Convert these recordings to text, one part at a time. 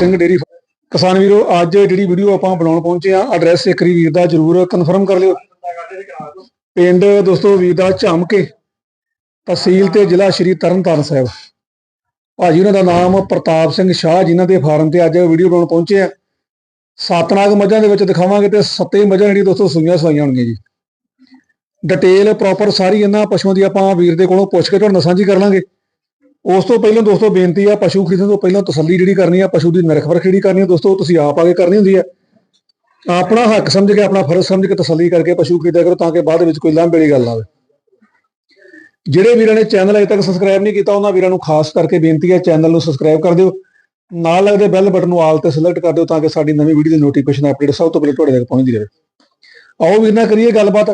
Singh dairy ਕਿਸਾਨ ਵੀਰੋ, ਅੱਜ ਜਿਹੜੀ ਵੀਡੀਓ ਆਪਾਂ ਬਣਾਉਣ ਪਹੁੰਚੇ ਆ ਐਡਰੈਸ ਇੱਕ ਵਾਰੀ ਵੀਰ ਦਾ ਜਰੂਰ ਕਨਫਰਮ ਕਰ ਲਿਓ। ਪਿੰਡ ਦੋਸਤੋ ਵੀਰ ਦਾ ਝਮਕੇ, ਤਹਿਸੀਲ ਤੇ ਜ਼ਿਲ੍ਹਾ ਸ਼੍ਰੀ ਤਰਨਤਾਰਨ ਸਾਹਿਬ। ਭਾਜੀ ਉਹਨਾਂ ਦਾ ਨਾਮ ਪ੍ਰਤਾਪ ਸਿੰਘ ਸ਼ਾਹ ਜਿਨ੍ਹਾਂ ਦੇ ਫਾਰਮ ਤੇ ਅੱਜ ਵੀਡੀਓ ਬਣਾਉਣ ਪਹੁੰਚੇ ਆ ਸਤਨਾਗ ਮੱਝਾਂ ਦੇ ਵਿੱਚ ਦਿਖਾਵਾਂਗੇ ਤੇ ਸੱਤੇ ਮੱਝਾਂ ਜਿਹੜੀ ਦੋਸਤੋ ਸੂਈਆਂ ਸਵਾਈਆਂ ਹੋਣਗੀਆਂ ਜੀ। ਡਿਟੇਲ ਪ੍ਰੋਪਰ ਸਾਰੀ ਇਹਨਾਂ ਪਸ਼ੂਆਂ ਦੀ ਆਪਾਂ ਵੀਰ ਦੇ ਕੋਲੋਂ ਪੁੱਛ ਕੇ ਤੁਹਾਡੇ ਨਾਲ ਸਾਂਝੀ ਕਰ ਲਾਂਗੇ। ਉਸ ਤੋਂ ਪਹਿਲਾਂ ਦੋਸਤੋ ਬੇਨਤੀ ਆ, ਪਸ਼ੂ ਖਰੀਦਣ ਤੋਂ ਪਹਿਲਾਂ ਤਸੱਲੀ ਜਿਹੜੀ ਕਰਨੀ ਆ, ਪਸ਼ੂ ਦੀ ਨਿਰਖ ਪਰਖ ਜਿਹੜੀ ਕਰਨੀ ਆ, ਦੋਸਤੋ ਤੁਸੀਂ ਆਪ ਆ ਕੇ ਕਰਨੀ ਹੁੰਦੀ ਆ। ਆਪਣਾ ਹੱਕ ਸਮਝ ਕੇ, ਆਪਣਾ ਫਰਜ਼ ਸਮਝ ਕੇ ਤਸੱਲੀ ਕਰਕੇ ਪਸ਼ੂ ਖਰੀਦਿਆ ਕਰੋ ਤਾਂ ਕਿ ਬਾਅਦ ਵਿੱਚ ਕੋਈ ਲਾਂਭੇ ਵਾਲੀ ਗੱਲ ਨਾ ਆਵੇ। ਜਿਹੜੇ ਵੀਰਾਂ ਨੇ ਚੈਨਲ ਅਜੇ ਤੱਕ ਸਬਸਕ੍ਰਾਈਬ ਨਹੀਂ ਕੀਤਾ, ਉਹਨਾਂ ਵੀਰਾਂ ਨੂੰ ਖਾਸ ਕਰਕੇ ਬੇਨਤੀ ਹੈ ਚੈਨਲ ਨੂੰ ਸਬਸਕ੍ਰਾਈਬ ਕਰ ਦਿਓ। ਨਾਲ ਲੱਗਦੇ ਬੈਲ ਬਟਨ ਨੂੰ ਆਲ ਤੇ ਸਿਲੈਕਟ ਕਰ ਦਿਓ ਤਾਂ ਕਿ ਸਾਡੀ ਨਵੀਂ ਵੀਡੀਓ ਦੀ ਨੋਟੀਫਿਕੇਸ਼ਨ ਅਪਡੇਟ ਸਭ ਤੋਂ ਪਹਿਲਾਂ ਤੁਹਾਡੇ ਤੱਕ ਪਹੁੰਚਦੀ ਰਹੇ। ਆਓ ਵੀਰ ਨਾਲ ਕਰੀਏ ਗੱਲਬਾਤ।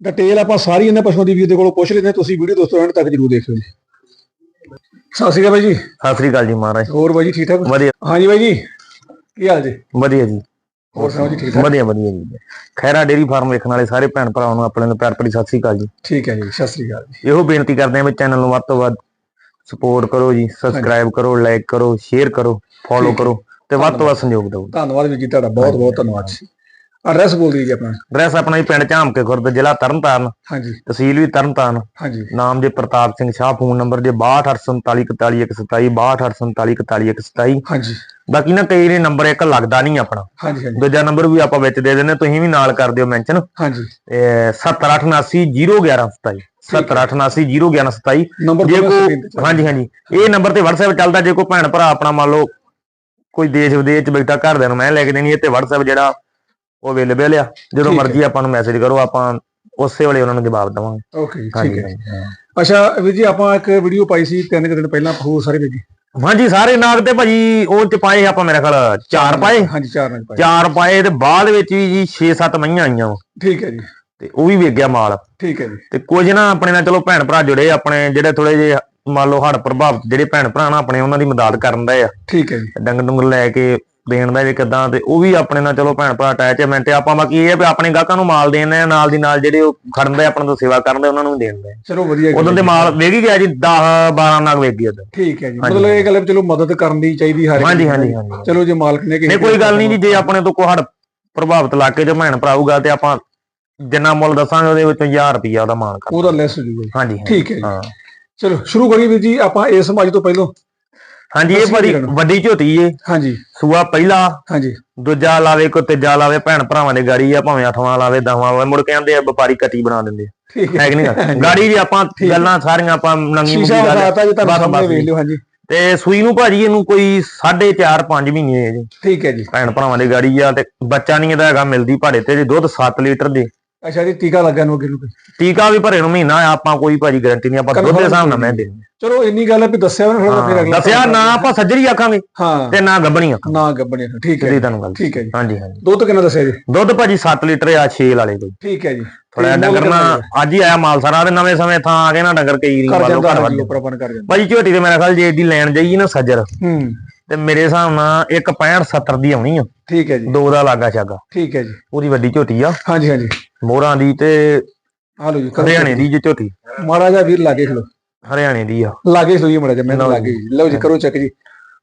ਡਿਟੇਲ ਆਪਾਂ ਸਾਰੀ ਇਹਨਾਂ ਪਸ਼ੂਆਂ ਦੀ ਵੀਰ ਦੇ ਕੋਲੋਂ ਪੁੱਛ ਲੈਂਦੇ ਹਾਂ। ਤੁਸੀਂ ਵੀਡੀਓ ਦੋਸਤੋ ਐਂਡ ਤੱਕ ਜਰੂਰ ਦੇਖਿਓ ਜੀ ਸਤਿ ਸ਼੍ਰੀ ਅਕਾਲ ਬਾਈ ਜੀ। ਸਤਿ ਸ੍ਰੀ ਅਕਾਲ ਜੀ ਮਹਾਰਾਜ। ਹੋਰ ਬਾਈ ਜੀ ਠੀਕ ਠਾਕ? ਵਧੀਆ। ਹਾਂਜੀ ਬਾਈ ਜੀ ਕੀ ਹਾਲ ਜੀ? ਵਧੀਆ ਜੀ। ਹੋਰ ਸੁਣਾਓ ਜੀ ਠੀਕ ਠਾਕ? ਵਧੀਆ ਵਧੀਆ ਜੀ। ਖੈਰਾ ਡੇਰੀ ਫਾਰਮ ਵੇਖਣ ਵਾਲੇ ਸਾਰੇ ਭੈਣ ਭਰਾਵਾਂ ਨੂੰ ਆਪਣੇ ਨੂੰ ਪਿਆਰ ਭਰੀ ਸਤਿ ਸ੍ਰੀ ਅਕਾਲ ਜੀ। ਠੀਕ ਹੈ ਜੀ ਸਤਿ ਸ਼੍ਰੀ ਅਕਾਲ ਜੀ। ਇਹੋ ਬੇਨਤੀ ਕਰਦੇ ਹਾਂ ਵੀ ਚੈਨਲ ਨੂੰ ਵੱਧ ਤੋਂ ਵੱਧ ਸਪੋਰਟ ਕਰੋ ਜੀ ਸਬਸਕ੍ਰਾਈਬ ਕਰੋ ਲਾਈਕ ਕਰੋ ਸ਼ੇਅਰ ਕਰੋ ਫੋਲੋ। ਕਰੋ ਤੇ ਵੱਧ ਤੋਂ ਵੱਧ ਸੰਯੋਗ ਦਿਓ। ਧੰਨਵਾਦ ਵੀਰ ਜੀ ਤੁਹਾਡਾ ਬਹੁਤ ਬਹੁਤ ਧੰਨਵਾਦ ਜੀ। ਐਡਰੈਸ ਬੋਲ ਦਿਓ ਜੀ ਆਪਣਾ। ਐਡਰੈਸ ਆਪਣਾ ਜੀ ਪਿੰਡ ਝਾਮਕੇ ਖੁਰਦ ਜ਼ਿਲ੍ਹਾ ਤਰਨਤਾਰਨ। ਹਾਂਜੀ। ਤਹਿਸੀਲ ਵੀ ਤਰਨਤਾਰਨ। ਹਾਂਜੀ। ਨਾਮ ਜੇ ਪ੍ਰਤਾਪ ਸਿੰਘ ਸ਼ਾਹ ਫੋਨ ਨੰਬਰ ਜੇ 6284414127 6284414127 ਹਾਂਜੀ। ਬਾਕੀ ਨਾ ਕਈ ਨੇ ਨੰਬਰ ਇੱਕ ਲੱਗਦਾ ਨਹੀਂ ਆਪਣਾ। ਹਾਂਜੀ ਹਾਂਜੀ। ਦੂਜਾ ਨੰਬਰ ਵੀ ਆਪਾਂ ਵਿੱਚ ਦੇ ਦਿੰਦੇ ਤੁਸੀਂ ਵੀ ਨਾਲ ਕਰ ਦਿਓ ਮੈਂਸ਼ਨ ਹਾਂਜੀ। 7879011127 7879011127 ਨੰਬਰ ਜੇ ਦੋਨੋਂ ਕੋ ਹਾਂਜੀ ਹਾਂਜੀ। ਇਹ ਨੰਬਰ ਤੇ WhatsApp ਚੱਲਦਾ ਜੇ ਕੋਈ ਭੈਣ ਭਰਾ ਆਪਣਾ ਮੰਨ ਲਓ ਕੋਈ ਦੇਸ਼ ਵਿਦੇਸ਼ ਚ ਬੈਠਾ ਘਰਦਿਆਂ ਨੂੰ ਮੈਂ ਲੈ ਕੇ ਦੇਣੀ ਇਹ ਤੇ WhatsApp ਜਿਹੜਾ ਉਹ ਅਵੇਲੇਬਲ ਆ ਜਦੋਂ ਹੈ। ਮਰਜ਼ੀ ਆਪਾਂ ਨੂੰ ਮੈਸੇਜ ਕਰੋ ਆਪਾਂ ਉਸੇ ਵੇਲੇ ਉਹਨਾਂ ਨੂੰ ਜਵਾਬ ਦੇਵਾਂਗੇ। ਓਕੇ ਠੀਕ ਹੈ। ਅੱਛਾ ਵੀਰ ਜੀ ਆਪਾਂ ਇੱਕ ਵੀਡੀਓ ਪਾਈ ਸੀ ਤਿੰਨ ਕੁ ਦਿਨ ਪਹਿਲਾਂ ਹੋਰ ਸਾਰੇ ਵੀਰ ਜੀ। ਹਾਂਜੀ ਸਾਰੇ ਨਾਗ ਤੇ ਭਾਜੀ ਉਹ ਚ ਪਾਏ ਆਪਾਂ ਮੇਰੇ ਖਿਆਲ ਚਾਰ ਪਾਏ? ਹਾਂਜੀ ਚਾਰ ਨਾਲ ਪਾਏ। ਚਾਰ ਪਾਏ ਤੇ ਬਾਅਦ ਵਿੱਚ ਵੀ ਜੀ 6-7 ਮਈਆਂ ਆਈਆਂ ਵਾ। ਠੀਕ ਹੈ ਜੀ। ਤੇ ਉਹ ਵੀ ਵੇਚ ਗਿਆ ਮਾਲ। ਠੀਕ ਹੈ ਜੀ। ਤੇ ਕੁਝ ਨਾ ਆਪਣੇ ਨਾਲ ਚਲੋ ਭੈਣ ਭਰਾ ਜੁੜੇ ਆਪਣੇ ਜਿਹੜੇ ਥੋੜੇ ਜੇ ਮੰਨ ਲਓ ਹੜ ਪ੍ਰਭਾਵਿਤ ਜਿਹੜੇ ਭੈਣ ਭਰਾ ਨਾ ਆਪਣੇ ਉਹਨਾਂ ਦੀ ਮਦਦ ਕਰਨ ਦਾ ਆ। ਠੀਕ ਹੈ ਜੀ। ਡੰਗ ਡੁੰਗ ਲੈ ਕੇ ਦੇਣ ਦਾ ਜੇ ਕਿਦਾਂ ਤੇ ਉਹ ਵੀ ਆਪਣੇ ਨਾਲ ਚਲੋ ਭੈਣ ਭਰਾ ਅਟੈਚਮੈਂਟ ਤੇ ਆਪਾਂ ਬਾਕੀ ਇਹ ਆ ਵੀ ਆਪਣੇ ਗਾਹਕਾਂ ਨੂੰ ਮਾਲ ਦੇਣਾ ਨਾਲ ਦੀ ਨਾਲ ਜਿਹੜੇ ਉਹ ਖੜਨ ਦੇ ਆਪਣੇ ਤੋਂ ਸੇਵਾ ਕਰਨ ਦੇ ਉਹਨਾਂ ਨੂੰ ਵੀ ਦੇਣ ਦੇ ਚਲੋ ਵਧੀਆ ਗੱਲ ਉਦੋਂ ਤੇ ਹੈ। ਮਾਲ ਹੀ ਗਿਆ ਜੀ 10 12 ਨਗ ਵੇਚ ਗਿਆ ਠੀਕ ਹੈ ਜੀ। ਮਤਲਬ ਇਹ ਗੱਲ ਹੈ ਚਲੋ ਮਦਦ ਕਰਨੀ ਚਾਹੀਦੀ ਹਰ ਇੱਕ ਹਾਂਜੀ ਦੀ। ਹਾਂਜੀ ਹਾਂਜੀ ਚਲੋ ਜੇ ਮਾਲਕ ਨੇ ਕਿਸੇ ਨਹੀਂ ਕੋਈ ਗੱਲ ਨਹੀਂ ਜੀ ਜੇ ਆਪਣੇ ਤੋਂ ਕੋਈ ਹੜ ਪ੍ਰਭਾਵਿਤ ਇਲਾਕੇ ਚ ਭੈਣ ਭਰਾ ਆਊਗਾ ਤੇ ਆਪਾਂ ਜਿੰਨਾ ਮੁੱਲ ਦੱਸਾਂਗੇ ਉਹਦੇ ਵਿੱਚੋਂ 1000 ਰੁਪਿਆ ਉਹਦਾ ਮਾਨ ਕਰ ਉਹਦਾ ਲੈਸ ਹੋ ਜੂਗਾ। ਹਾਂਜੀ। ਠੀਕ ਹੈ ਜੀ ਹਾਂ ਚਲੋ ਸ਼ੁਰੂ ਕਰੀਏ ਵੀਰ ਜੀ ਆਪਾਂ ਇਸ ਸਮਾਜ ਤੋਂ ਪਹਿਲਾਂ ਹਾਂਜੀ ਇਹ ਬੜੀ। ਵੱਡੀ ਝੋਟੀ ਏ ਹਾਂਜੀ। ਸੂਆ ਪਹਿਲਾ। ਹਾਂਜੀ। ਦੂਜਾ ਲਾਵੇ ਕੋ ਤੀਜਾ ਲਾਵੇ ਭੈਣ ਭਰਾਵਾਂ ਦੇ ਗਾੜੀ ਆ ਭਾਵੇਂ ਅੱਠਵਾਂ ਲਾਵੇ ਦਸਵਾਂ ਲਾਵੇ ਮੁੜ ਕੇ ਆਂਦੇ ਆ ਵਪਾਰੀ ਕੱਟੀ ਬਣਾ ਦਿੰਦੇ ਹੈ। ਕਿ ਨਹੀਂ ਗਾੜੀ ਜੀ ਆਪਾਂ। ਗੱਲਾਂ ਸਾਰੀਆਂ ਆਪਾਂ ਸ਼ੀਸ਼ਾ ਮੁੱਢੀ ਗੱਲ ਬਸ, ਬਸ। ਵੇਖ ਲਿਓ ਹਾਂਜੀ। ਤੇ ਸੂਈ ਨੂੰ ਭਾਜੀ ਇਹਨੂੰ ਕੋਈ 4.5 5 ਮਹੀਨੇ ਹੈ ਜੀ। ਠੀਕ ਹੈ ਜੀ। ਭੈਣ ਭਰਾਵਾਂ ਦੀ ਗਾੜੀ ਆ ਤੇ ਬੱਚਾ ਨਹੀਂ ਇਹਦਾ ਹੈਗਾ ਮਿਲਦੀ ਭਾੜੇ ਤੇ ਜੀ ਦੁੱਧ 7 ਲੀਟਰ ਦੇ। ਅੱਛਾ ਜੀ ਟੀਕਾ ਲੱਗਾ ਨੂੰ ਅੱਗੇ ਨੂੰ। ਟੀਕਾ ਵੀ ਭਰੇ ਨੂੰ ਮਹੀਨਾ ਆ, ਆਪਾਂ ਕੋਈ ਭਾਜੀ ਗਾਰੰਟੀ ਨਹੀਂ ਆਪਾਂ ਦੁੱਧ ਦੇ ਹਿਸਾਬ ਨਾਲ ਮੈਂ ਦੇ ਚਲੋ ਇੰਨੀ ਗੱਲ ਹੈ ਵੀ ਦੱਸਿਆ ਵੀ ਫਿਰ ਫਿਰ ਅਗਲਾ ਦੱਸਿਆ ਨਾ ਆਪਾਂ ਸੱਜਰੀ ਆਖਾਂਗੇ ਹਾਂ। ਤੇ ਨਾ ਗੱਬਣੀ ਆਖਾਂਗੇ। ਨਾ ਗੱਬਣੇ ਠੀਕ ਹੈ ਜੀ, ਤੁਹਾਨੂੰ ਗੱਲ ਠੀਕ ਹੈ ਜੀ। ਹਾਂਜੀ ਹਾਂਜੀ। ਦੁੱਧ ਕਿੰਨਾ ਦੱਸਿਆ ਜੀ? ਦੁੱਧ ਭਾਜੀ 7 ਲੀਟਰ ਆ 6 ਵਾਲੇ ਕੋਈ। ਠੀਕ ਹੈ ਜੀ। ਥੋੜਾ ਤੇ ਡੰਗਰ ਨਾ ਅੱਜ ਹੀ ਆਇਆ ਮਾਲ ਸਾਰਾ ਦੇ ਨਵੇਂ ਸਮੇਂ ਥਾਂ ਆ ਗਏ ਨਾ ਡੰਗਰ ਕਈ ਰੀ ਵਾਲੋ ਘਰ ਉੱਪਰ ਆਪਾਂ ਕਰ ਜਾਂਦਾ। ਭਾਜੀ ਝੋਟੀ ਤੇ ਮੇਰੇ ਖਿਆਲ ਜੇ ਏਡੀ ਲੈਣ ਜਾਈਏ ਨਾ ਸੱਜਰ ਹੂੰ। ਤੇ ਮੇਰੇ ਹਿਸਾਬ ਨਾਲ ਇੱਕ 65 70 ਦੀ ਆਉਣੀ ਆ। ਠੀਕ ਹੈ ਜੀ। ਦੋ ਦਾ ਲਾਗਾ ਛਾਗਾ। ਠੀਕ ਹੈ ਜੀ। ਉਹਦੀ ਵੱਡੀ ਝੋਟੀ ਆ। ਹਾਂਜੀ ਹਾਂਜੀ। ਮੋਹਰਾਂ ਦੀ ਤੇ ਆ ਲਓ ਜੀ ਕਰੋ ਹਰਿਆਣੇ ਦੀ ਜੇ ਝੋਟੀ। ਮਾੜਾ ਜਿਹਾ ਵੀਰ ਲਾਗੇ ਖਲੋ। ਹਰਿਆਣੇ ਦੀ ਆ। ਲਾਗੇ ਖਲੋਈ ਮਾੜਾ ਜਿਹਾ ਮੈਨੂੰ ਲਾਗੇ ਜੀ। ਲਓ ਜੀ ਕਰੋ ਚੱਕ ਜੀ।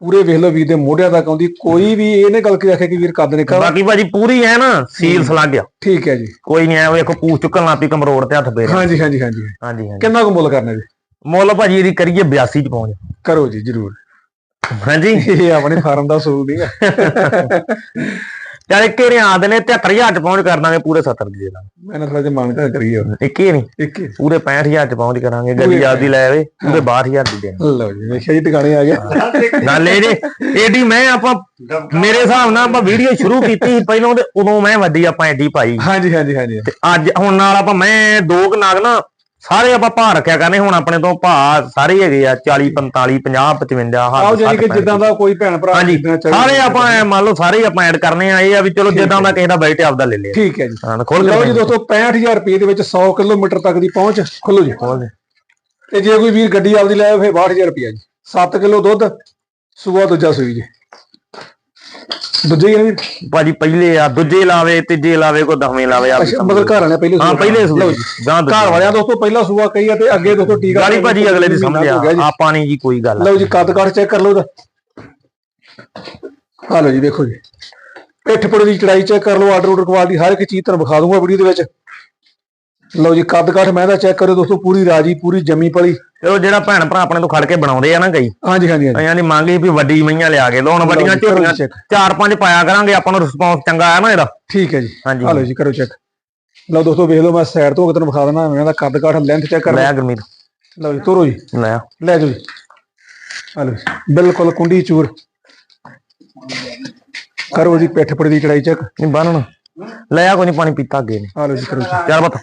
ਪੂਰੇ ਵੇਖ ਲਓ ਵੀਰ ਦੇ ਮੋਢਿਆਂ ਤੱਕ ਆਉਂਦੀ। ਕੋਈ ਵੀ ਇਹਨੇ ਗੱਲ ਕਿ ਆਖੇ ਕਿ ਵੀਰ ਕੱਦ ਨਿਕਲ ਬਾਕੀ ਭਾਜੀ ਪੂਰੀ ਐ ਨਾ ਸੀਲ ਸਲਾ ਗਿਆ ਠੀਕ ਹੈ ਜੀ। ਕੋਈ ਨਹੀਂ ਐ ਵੇਖੋ ਪੂਛ ਚੁੱਕਣ ਲੱਪੀ ਕਮਰੋੜ ਤੇ ਹੱਥ ਫੇਰ। ਹਾਂਜੀ ਹਾਂਜੀ ਹਾਂਜੀ। ਹਾਂਜੀ ਹਾਂਜੀ। ਕਿੰਨਾ ਕੁ ਮੁੱਲ ਕਰਨਾ ਜੀ? ਮੁੱਲ ਭਾਜੀ ਇਹਦੀ ਕਰੀਏ 82 ਚ ਪਹੁੰਚ। ਕਰੋ ਜੀ ਜਰੂਰ। ਹਾਂਜੀ। ਇਹ ਆਪਣੇ ਫਾਰਮ ਦਾ ਸੂਲ ਨਹੀਂ ਹੈ ਚੱਲ ਇੱਕੇ ਨੇ ਆਦ ਨੇ 73000 ਚ ਪਹੁੰਚ ਕਰ ਦਾਂਗੇ ਪੂਰੇ 70 ਦੀ ਦੇ ਦਾਂਗੇ। ਮੈਂ ਨਾ ਥੋੜਾ ਜਿਹਾ ਮੰਗਦਾ ਕਰੀਏ ਹੁਣ। ਇੱਕੇ ਨਹੀਂ ਇੱਕ ਹੀ। ਪੂਰੇ 65000 ਚ ਪਹੁੰਚ ਕਰਾਂਗੇ ਗੱਡੀ ਆਪਦੀ ਲੈ ਆਵੇ ਪੂਰੇ 62000 ਦੀ ਦੇਣ। ਲਓ ਜੀ ਵੇਖਿਆ ਜੀ ਟਿਕਾਣੇ ਆ ਗਿਆ ਗੱਲ ਇਹ ਜੇ ਏਡੀ ਮੈਂ ਆਪਾਂ ਮੇਰੇ ਹਿਸਾਬ ਨਾਲ ਆਪਾਂ ਵੀਡੀਓ ਸ਼ੁਰੂ ਕੀਤੀ ਸੀ ਪਹਿਲਾਂ ਤੇ ਉਦੋਂ ਮੈਂ ਵੱਡੀ ਆਪਾਂ ਐਡੀ ਪਾਈ। ਹਾਂਜੀ ਹਾਂਜੀ ਹਾਂਜੀ। ਤੇ ਅੱਜ ਹੁਣ ਨਾਲ ਆਪਾਂ ਮੈਂ ਦੋ ਕੁ ਨਾਗ ਨਾ ਸਾਰੇ ਆਪਾਂ ਭਾਅ ਰੱਖਿਆ ਕਰਨੇ ਹੁਣ ਆਪਣੇ ਤੋਂ ਭਾਅ ਸਾਰੇ ਹੈਗੇ ਆ 40 45 50 55 ਆਓ ਜਾਨੀ ਕਿ ਜਿੱਦਾਂ ਦਾ ਕੋਈ ਭੈਣ ਭਰਾ ਹਾਂਜੀ ਸਾਰੇ ਆਪਾਂ ਐਂ ਮੰਨ ਲਓ ਸਾਰੇ ਆਪਾਂ ਐਡ ਕਰਨੇ ਆ ਇਹ ਆ ਵੀ ਚਲੋ ਜਿੱਦਾਂ ਦਾ ਕਿਸੇ ਦਾ ਬਜਟ ਆਪਦਾ ਲੈ ਲਿਆ। ਠੀਕ ਹੈ ਜੀ। ਹਾਂ ਖੋਲ ਲਓ ਜੀ ਦੋਸਤੋ 65000 ਰੁਪਏ ਦੇ ਵਿੱਚ 100 ਕਿਲੋਮੀਟਰ ਤੱਕ ਦੀ ਪਹੁੰਚ ਖੁੱਲੋ ਜੀ। ਤੇ ਜੇ ਕੋਈ ਵੀਰ ਗੱਡੀ ਆਪਦੀ ਲੈ ਆਵੇ ਫਿਰ 62000 ਰੁਪਏ ਜੀ। 7 ਕਿਲੋ ਦੁੱਧ ਸੂਆ ਦੂਜਾ ਸੂਈ ਜੀ। ਦੂਜੇ ਹੀ ਵੀਰ ਭਾਜੀ ਪਹਿਲੇ ਆ ਦੂਜੇ ਲਾਵੇ ਤੀਜੇ ਲਾਵੇ ਕੋ ਦਸਵੇਂ ਲਾਵੇ ਆ। ਅੱਛਾ ਮਤਲਬ ਘਰ ਵਾਲਿਆਂ ਪਹਿਲੇ ਹਾਂ ਸੂਆ। ਪਹਿਲੇ ਲਓ ਜੀ ਘਰ ਵਾਲਿਆਂ ਦੋਸਤੋ ਪਹਿਲਾ ਸੂਆ ਕਈ ਆ ਤੇ ਅੱਗੇ ਦੋਸਤੋ ਟੀਕਾ ਗਾਲੀ ਭਾਜੀ ਅਗਲੇ ਦੀ ਸਮਝ। ਆ। ਆਪਾਂ ਨਹੀਂ ਜੀ ਕੋਈ ਗੱਲ। ਲਓ ਜੀ ਕੱਦ ਕੱਟ ਚੈੱਕ ਕਰ ਲਓ ਆ ਲਓ ਜੀ ਵੇਖੋ ਜੀ। ਪਿੱਠ ਪੁੜੇ ਦੀ ਚੜਾਈ ਚੈੱਕ ਕਰ ਲਓ ਆਰਡਰ ਆਰਡਰ ਕੁਆਲਿਟੀ ਹਰ ਇੱਕ ਚੀਜ਼ ਤੁਹਾਨੂੰ ਵਿਖਾ ਦੂੰਗਾ ਵੀਡੀਓ ਦੇ ਵਿੱਚ। ਲਓ ਜੀ ਕੱਦ ਕਾਠ ਮੈਂ ਦਾ ਚੈੱਕ ਕਰੋ ਦੋਸਤੋ ਪੂਰੀ ਰਾਜੀ ਪੂਰੀ ਜੰਮੀ ਪਲੀ। ਚਲੋ ਜਿਹੜਾ ਭੈਣ ਭਰਾ ਆਪਣੇ ਤੋਂ ਖੜ ਕੇ ਬਣਾਉਂਦੇ ਆ ਨਾ ਕਈ। ਹਾਂਜੀ ਹਾਂਜੀ ਹਾਂਜੀ। ਦੀ ਮੰਗ ਸੀ ਵੀ ਵੱਡੀ ਮਈਆਂ ਲਿਆ ਕੇ ਲੋਨ ਵੱਡੀਆਂ ਜੀ, ਝੋਟੀਆਂ। ਚਾਰ ਪੰਜ ਪਾਇਆ ਕਰਾਂਗੇ ਆਪਾਂ ਨੂੰ ਰਿਸਪੌਂਸ ਚੰਗਾ ਆਇਆ ਨਾ ਇਹਦਾ। ਠੀਕ ਹੈ ਜੀ। ਹਾਂਜੀ। ਲਓ ਜੀ ਕਰੋ ਚੈੱਕ ਲਓ ਦੋਸਤੋ ਵੇਖ ਲਓ ਮੈਂ ਸਾਈਡ ਤੋਂ ਤੁਹਾਨੂੰ ਵਿਖਾ ਦਿੰਦਾ ਇਹਨਾਂ ਦਾ ਕੱਦ ਕਾਠ ਲੈਂਥ ਚੈੱਕ ਕਰ ਲੈ ਗੁਰਮੀਤ। ਲਓ ਜੀ ਤੋਰੋ ਜੀ। ਲੈ ਆ। ਲੈ ਜਾਓ ਜੀ। ਜੀ ਬਿਲਕੁਲ ਕੁੰਡੀ ਚੂਰ। ਕਰੋ ਜੀ ਪਿੱਠ ਪੁੜੇ ਦੀ ਚੜਾਈ ਚੈੱਕ ਨਹੀਂ ਬੰਨਣ ਲੈ ਆ ਕੋਈ ਨਹੀਂ ਪਾਣੀ ਪੀਤਾ ਅੱਗੇ। ਨੇ ਲਓ ਜੀ ਕਰੋ check। ਚੱਲ ਬਤ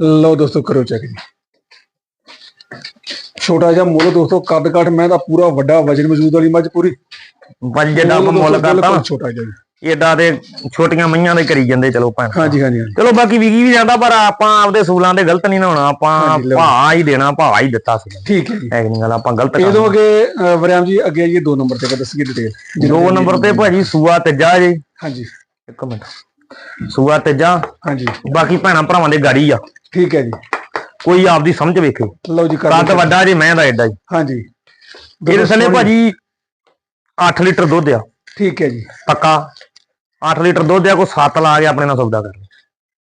ਲਓ ਦੋਸਤੋ ਕਰੋ ਚੈੱਕ ਜੀ ਛੋਟਾ ਜਿਹਾ ਮੁੱਲ ਦੋਸਤੋ ਕੱਦ ਕਾਠ ਮੈਂ ਦਾ ਪੂਰਾ ਵੱਡਾ ਵਜਨ ਮੌਜੂਦ ਵਾਲੀ ਮੱਝ ਪੂਰੀ। ਜਿੱਦਾਂ ਆਪਾਂ ਮੁੱਲ ਕਰਤਾ। ਛੋਟਾ ਜਿਹਾ। ਏਦਾਂ ਦੇ ਛੋਟੀਆਂ ਮਈਆਂ ਦੇ ਕਰੀ ਜਾਂਦੇ ਚਲੋ ਭੈਣ। ਹਾਂਜੀ ਹਾਂਜੀ ਚਲੋ ਬਾਕੀ ਵਿਕੀ ਵੀ ਜਾਂਦਾ ਪਰ ਆਪਾਂ ਆਪਦੇ ਸੂਲਾਂ ਦੇ ਗਲਤ ਨਹੀਂ ਨਾ ਹੋਣਾ ਆਪਾਂ। ਭਾਅ ਹੀ ਦੇਣਾ ਭਾਅ ਹੀ ਦਿੱਤਾ ਸੀ ਠੀਕ ਹੈ ਜੀ। ਐ ਨਹੀਂ ਗੱਲ ਆਪਾਂ ਗਲਤ ਇਹ ਤੋਂ ਕੰਮ ਅੱਗੇ ਵਰਿਆਮ ਜੀ ਅੱਗੇ ਜੀ ਦੋ ਨੰਬਰ ਤੇ ਦੱਸੀਏ ਡਿਟੇਲ ਦੋ ਨੰਬਰ ਤੇ ਭਾਜੀ ਸੂਆ ਤੇਜਾ ਜੀ। ਹਾਂਜੀ। ਇੱਕ ਮਿੰਟ। ਸੂਆ ਤੇਜਾ ਹਾਂਜੀ। ਬਾਕੀ ਭੈਣਾਂ ਭਰਾਵਾਂ ਦੇ ਗਾੜੀ ਆ। ਠੀਕ ਹੈ ਜੀ। ਕੋਈ ਆਪਦੀ ਸਮਝ ਵੇਖੇ। ਲਓ ਜੀ ਕਰ ਕੱਦ। ਵੱਡਾ ਜੀ ਮੈਂ ਦਾ ਐਡਾ ਜੀ। ਹਾਂਜੀ। ਇਹਦੇ ਥੱਲੇ ਭਾਜੀ 8 ਲੀਟਰ ਦੁੱਧ ਆ। ਠੀਕ ਹੈ ਜੀ। ਪੱਕਾ। 8 ਲੀਟਰ ਦੁੱਧ ਆ ਕੋ 7 ਲਾ ਕੇ ਆਪਣੇ ਨਾਲ ਸੌਦਾ ਕਰ।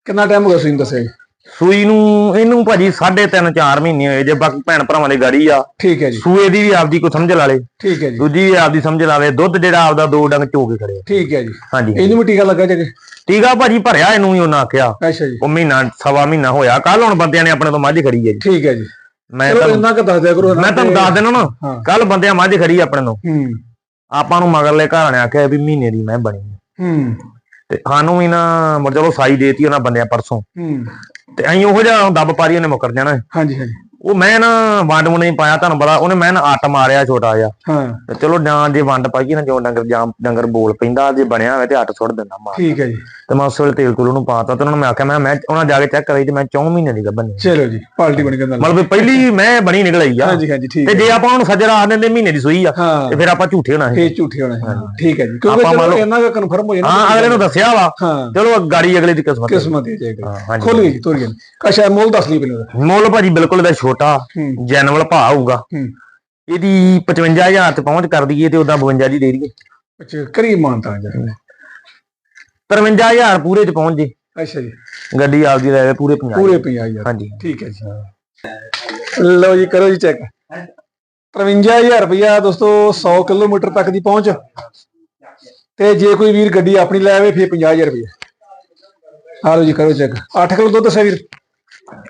ਕਿੰਨਾ ਟਾਈਮ ਹੋ ਗਿਆ ਤੁਸੀਂ ਦੱਸਿਆ ਜੀ? ਸੂਈ ਨੂੰ ਇਹਨੂੰ ਭਾਜੀ 3.5 4 ਮਹੀਨੇ ਹੋਏ ਜੇ ਬਾਕੀ ਭੈਣ ਭਰਾਵਾਂ ਦੀ ਗਾੜੀ ਆ। ਠੀਕ ਹੈ ਜੀ। ਸੂਏ ਦੀ ਵੀ ਆਪਦੀ ਕੋ ਸਮਝ ਲਾ ਲੇ। ਠੀਕ ਹੈ ਜੀ। ਦੂਜੀ ਵੀ ਆਪਦੀ ਸਮਝ ਲਾਵੇ ਦੁੱਧ ਜਿਹੜਾ ਆਪਦਾ ਦੋ ਡੰਗ ਚੋ ਕੇ ਖੜੇ ਆ। ਠੀਕ ਹੈ ਜੀ। ਹਾਂਜੀ। ਇਹਨੂੰ ਵੀ ਟੀਕਾ ਲੱਗਾ ਜਗੇ? ਟੀਕਾ ਭਾਜੀ ਭਰਿਆ ਇਹਨੂੰ ਵੀ ਉਹਨਾਂ ਆਖਿਆ। ਅੱਛਾ ਜੀ। ਉਹ ਮਹੀਨਾ ਸਵਾ ਮਹੀਨਾ ਹੋਇਆ। ਕੱਲ ਹੁਣ ਬੰਦਿਆਂ ਨੇ ਆਪਣੇ ਤੋਂ ਮੱਝ ਖੜੀ ਹੈ ਜੀ। ਠੀਕ ਹੈ ਜੀ। ਮੈਂ ਤੁਹਾਨੂੰ ਇੰਨਾ ਕੁ ਦੱਸ ਦਿਆ ਕਰੋ ਮੈਂ ਤੁਹਾਨੂੰ ਦੱਸ ਦੇਣਾ ਨਾ। ਕੱਲ ਬੰਦਿਆਂ ਮੱਝ ਖੜੀ ਆਪਣੇ ਤੋਂ। ਹੂੰ। ਆਪਾਂ ਨੂੰ ਮਗਰਲੇ ਘਰ ਨੇ ਆਖਿਆ ਵੀ ਮਹੀਨੇ ਦੀ ਮੈਂ ਬਣੀ। ਹੂੰ। ਤੇ ਸਾਨੂੰ ਵੀ ਨਾ ਮੁੜ ਚਲੋ ਸਾਈ ਦੇਤੀ ਉਹਨਾਂ ਬੰਦਿਆਂ ਪਰਸੋਂ। ਹੂੰ। ਤੇ ਅਸੀਂ ਉਹੋ ਜਿਹਾ ਦੱਬ ਪਾਰੀ ਉਹਨੇ ਮੁਕਰ ਜਾਣਾ ਹੈ। ਹਾਂਜੀ ਹਾਂਜੀ। ਉਹ ਮੈਂ ਨਾ ਵੰਡ ਮੁੰਡ ਨਹੀਂ ਪਾਇਆ ਤੁਹਾਨੂੰ ਪਤਾ ਉਹਨੇ ਮੈਂ ਨਾ ਅੱਟ ਮਾਰਿਆ ਛੋਟਾ ਜਿਹਾ। ਹਾਂ। ਤੇ ਚਲੋ ਜਾਂ ਜੇ ਵੰਡ ਪਾਈਏ ਨਾ ਜੋ ਡੰਗਰ ਜਾਂ ਡੰਗਰ ਬੋਲ ਪੈਂਦਾ ਜੇ ਬਣਿਆ ਹੋਵੇ ਤੇ ਅੱਟ ਸੁੱਟ ਦਿੰਦਾ ਮਾਰ। ਠੀਕ ਹੈ ਜੀ। ਤੇ ਮੈਂ ਉਸ ਵੇਲੇ ਤੇਲ ਤੂਲ ਉਹਨੂੰ ਪਾਤਾ ਤੇ ਉਹਨਾਂ ਨੂੰ ਮੈਂ ਆਖਿਆ ਮੈਂ ਮੈਂ ਉਹਨਾਂ ਜਾ ਕੇ ਚੈੱਕ ਕਰਾਈ ਤੇ ਮੈਂ 4 ਮਹੀਨੇ ਦੀ ਗੱਭਨ ਚਲੋ ਜੀ ਪਾਰਟੀ ਬਣ ਕੇ ਨਾਲ ਮਤਲਬ ਪਹਿਲੀ ਮੈਂ ਬਣੀ ਨਿਕਲ ਆਈ ਆ। ਹਾਂਜੀ ਹਾਂਜੀ ਠੀਕ ਤੇ ਹੈ। ਜੇ ਆਪਾਂ ਉਹਨੂੰ ਸੱਜਰ ਆਖ ਦਿੰਦੇ ਮਹੀਨੇ ਦੀ ਸੂਈ ਆ ਹਾਂ। ਤੇ ਫਿਰ ਆਪਾਂ ਝੂਠੇ ਹੋਣਾ ਸੀ। ਫੇਰ ਝੂਠੇ ਹੋਣਾ ਹੈ ਠੀਕ ਹੈ ਜੀ। ਕਿਉਂਕਿ ਆਪਾਂ ਮੰਨ ਚਲੋ ਲਓ- ਇਹਨਾਂ ਦਾ ਕਨਫਰਮ ਹੋ ਜਾਣਾ ਹਾਂ ਅਗਲੇ ਨੂੰ ਦੱਸਿਆ ਵਾ। ਹਾਂ। ਚਲੋ ਗਾੜੀ ਅਗਲੇ ਦੀ ਕਿਸਮਤ ਹੈ। ਕਿਸਮਤ ਜਾਏਗਾ ਹਾਂ, ਹਾਂਜੀ। ਖੁੱਲ ਗਈ ਜੀ ਤੋਰੀ ਅੱਛਾ ਮੁੱਲ ਦੱਸ ਲਈ ਪਹਿਲਾਂ ਮੁੱਲ ਭਾਜੀ ਬਿਲਕੁਲ ਇਹਦਾ ਛੋਟਾ ਹੂੰ। ਜੈਨੂਅਲ ਭਾਅ ਹੋਊਗਾ ਹੂੰ। ਇਹਦੀ 55000 ਤੇ ਪਹੁੰਚ ਕਰ ਦਈਏ ਤੇ ਉਦਾਂ 52 ਦੀ ਦੇ ਦਈਏ। ਅੱਛਾ ਕਰੀ ਮਾਨਤਾ ਜੀ 53000 ਪੂਰੇ ਚ ਪਹੁੰਚ ਜੇ। ਅੱਛਾ ਜੀ। ਗੱਡੀ ਆਪਦੀ ਲੈ ਲੈ ਪੂਰੇ 50 ਪੂਰੇ 50000 ਹਾਂਜੀ। ਠੀਕ ਹੈ ਜੀ। ਲਓ ਜੀ ਕਰੋ ਜੀ ਚੈੱਕ 53000 ਰੁਪਇਆ ਦੋਸਤੋ 100 ਕਿਲੋਮੀਟਰ ਤੱਕ ਦੀ ਪਹੁੰਚ। ਤੇ ਜੇ ਕੋਈ ਵੀਰ ਗੱਡੀ ਆਪਣੀ ਲੈ ਆਵੇ ਫਿਰ 50000 ਰੁਪਇਆ। ਆ ਲਓ ਜੀ ਕਰੋ ਚੈੱਕ 8 ਕਿਲੋ ਦੁੱਧ ਦੱਸਿਆ ਵੀਰ?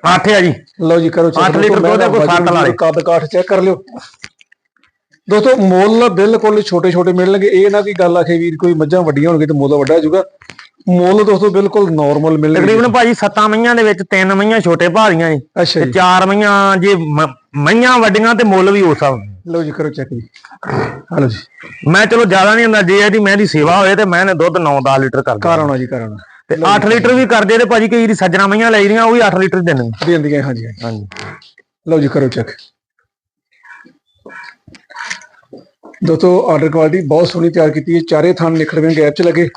8 ਆ ਜੀ। ਲਓ ਜੀ ਕਰੋ ਚੈੱਕ ਅੱਠ ਲੀਟਰ ਦੁੱਧ ਹੈ, ਕੋਈ ਸੱਤ ਲਾ ਲੇ। ਕੱਦ ਕਾਠ ਚੈੱਕ ਕਰ ਲਿਓ। ਦੋਸਤੋ ਮੁੱਲ ਬਿਲਕੁਲ ਛੋਟੇ ਛੋਟੇ ਮਿਲਣਗੇ। ਇਹ ਨਾ ਕੀ ਗੱਲ ਆਖੇ ਵੀਰ ਕੋਈ ਮੱਝਾਂ ਵੱਡੀਆਂ ਹੋਣਗੇ ਤੇ ਮੁੱਲ ਵੱਡਾ ਹੋ ਜਾਊਗਾ। ਮੁੱਲ ਦੋਸਤੋ ਬਿਲਕੁਲ ਨਾਰਮਲ ਮਿਲਣਗੇ। ਤਕਰੀਬਨ ਭਾਜੀ ਸੱਤਾਂ ਮਈਆਂ ਦੇ ਵਿੱਚ ਤਿੰਨ ਮਈਆਂ ਛੋਟੇ ਭਾਅ ਦੀਆਂ ਜੀ ਅੱਛਾ ਤੇ ਜੀ। ਚਾਰ ਮਈਆਂ ਜੇ ਮਈਆਂ ਵੱਡੀਆਂ ਤੇ ਮੁੱਲ ਵੀ ਉਸ ਨਾਲ। ਲਓ ਜੀ ਕਰੋ ਚੈੱਕ ਜੀ। ਲਓ ਜੀ। ਮੈਂ ਚਲੋ ਜ਼ਿਆਦਾ ਨਹੀਂ ਹੁੰਦਾ ਜੇ ਇਹਦੀ ਮੈਂ ਦੀ ਸੇਵਾ ਹੋਏ ਤੇ ਮੈਂ ਨੇ ਦੁੱਧ 9-10 ਲੀਟਰ ਕਰ ਘਰ ਆਉਣਾ ਜੀ ਘਰ ਆਉਣਾ। ਤੇ 8 ਲੀਟਰ ਵੀ ਕਰਦੇ ਤੇ ਭਾਜੀ ਕਈ ਦੀ ਸੱਜਣਾ ਮਈਆਂ ਲੈ ਜੀਆਂ ਉਹ ਵੀ 8 ਲੀਟਰ ਦੇਣੇ ਦਿੰਦੀਆਂ ਹਾਂਜੀ ਹਾਂਜੀ। ਲਓ ਜੀ ਕਰੋ ਚੈੱਕ ਦੋਸਤੋ ਆਰਡਰ ਕੁਆਲਿਟੀ ਬਹੁਤ ਸੋਹਣੀ ਤਿਆਰ ਕੀਤੀ ਹੈ। ਚਾਰੇ ਥਾਂ ਨਿਖੜਵੇਂ ਗੈਪ ਚ ਲੱਗੇ।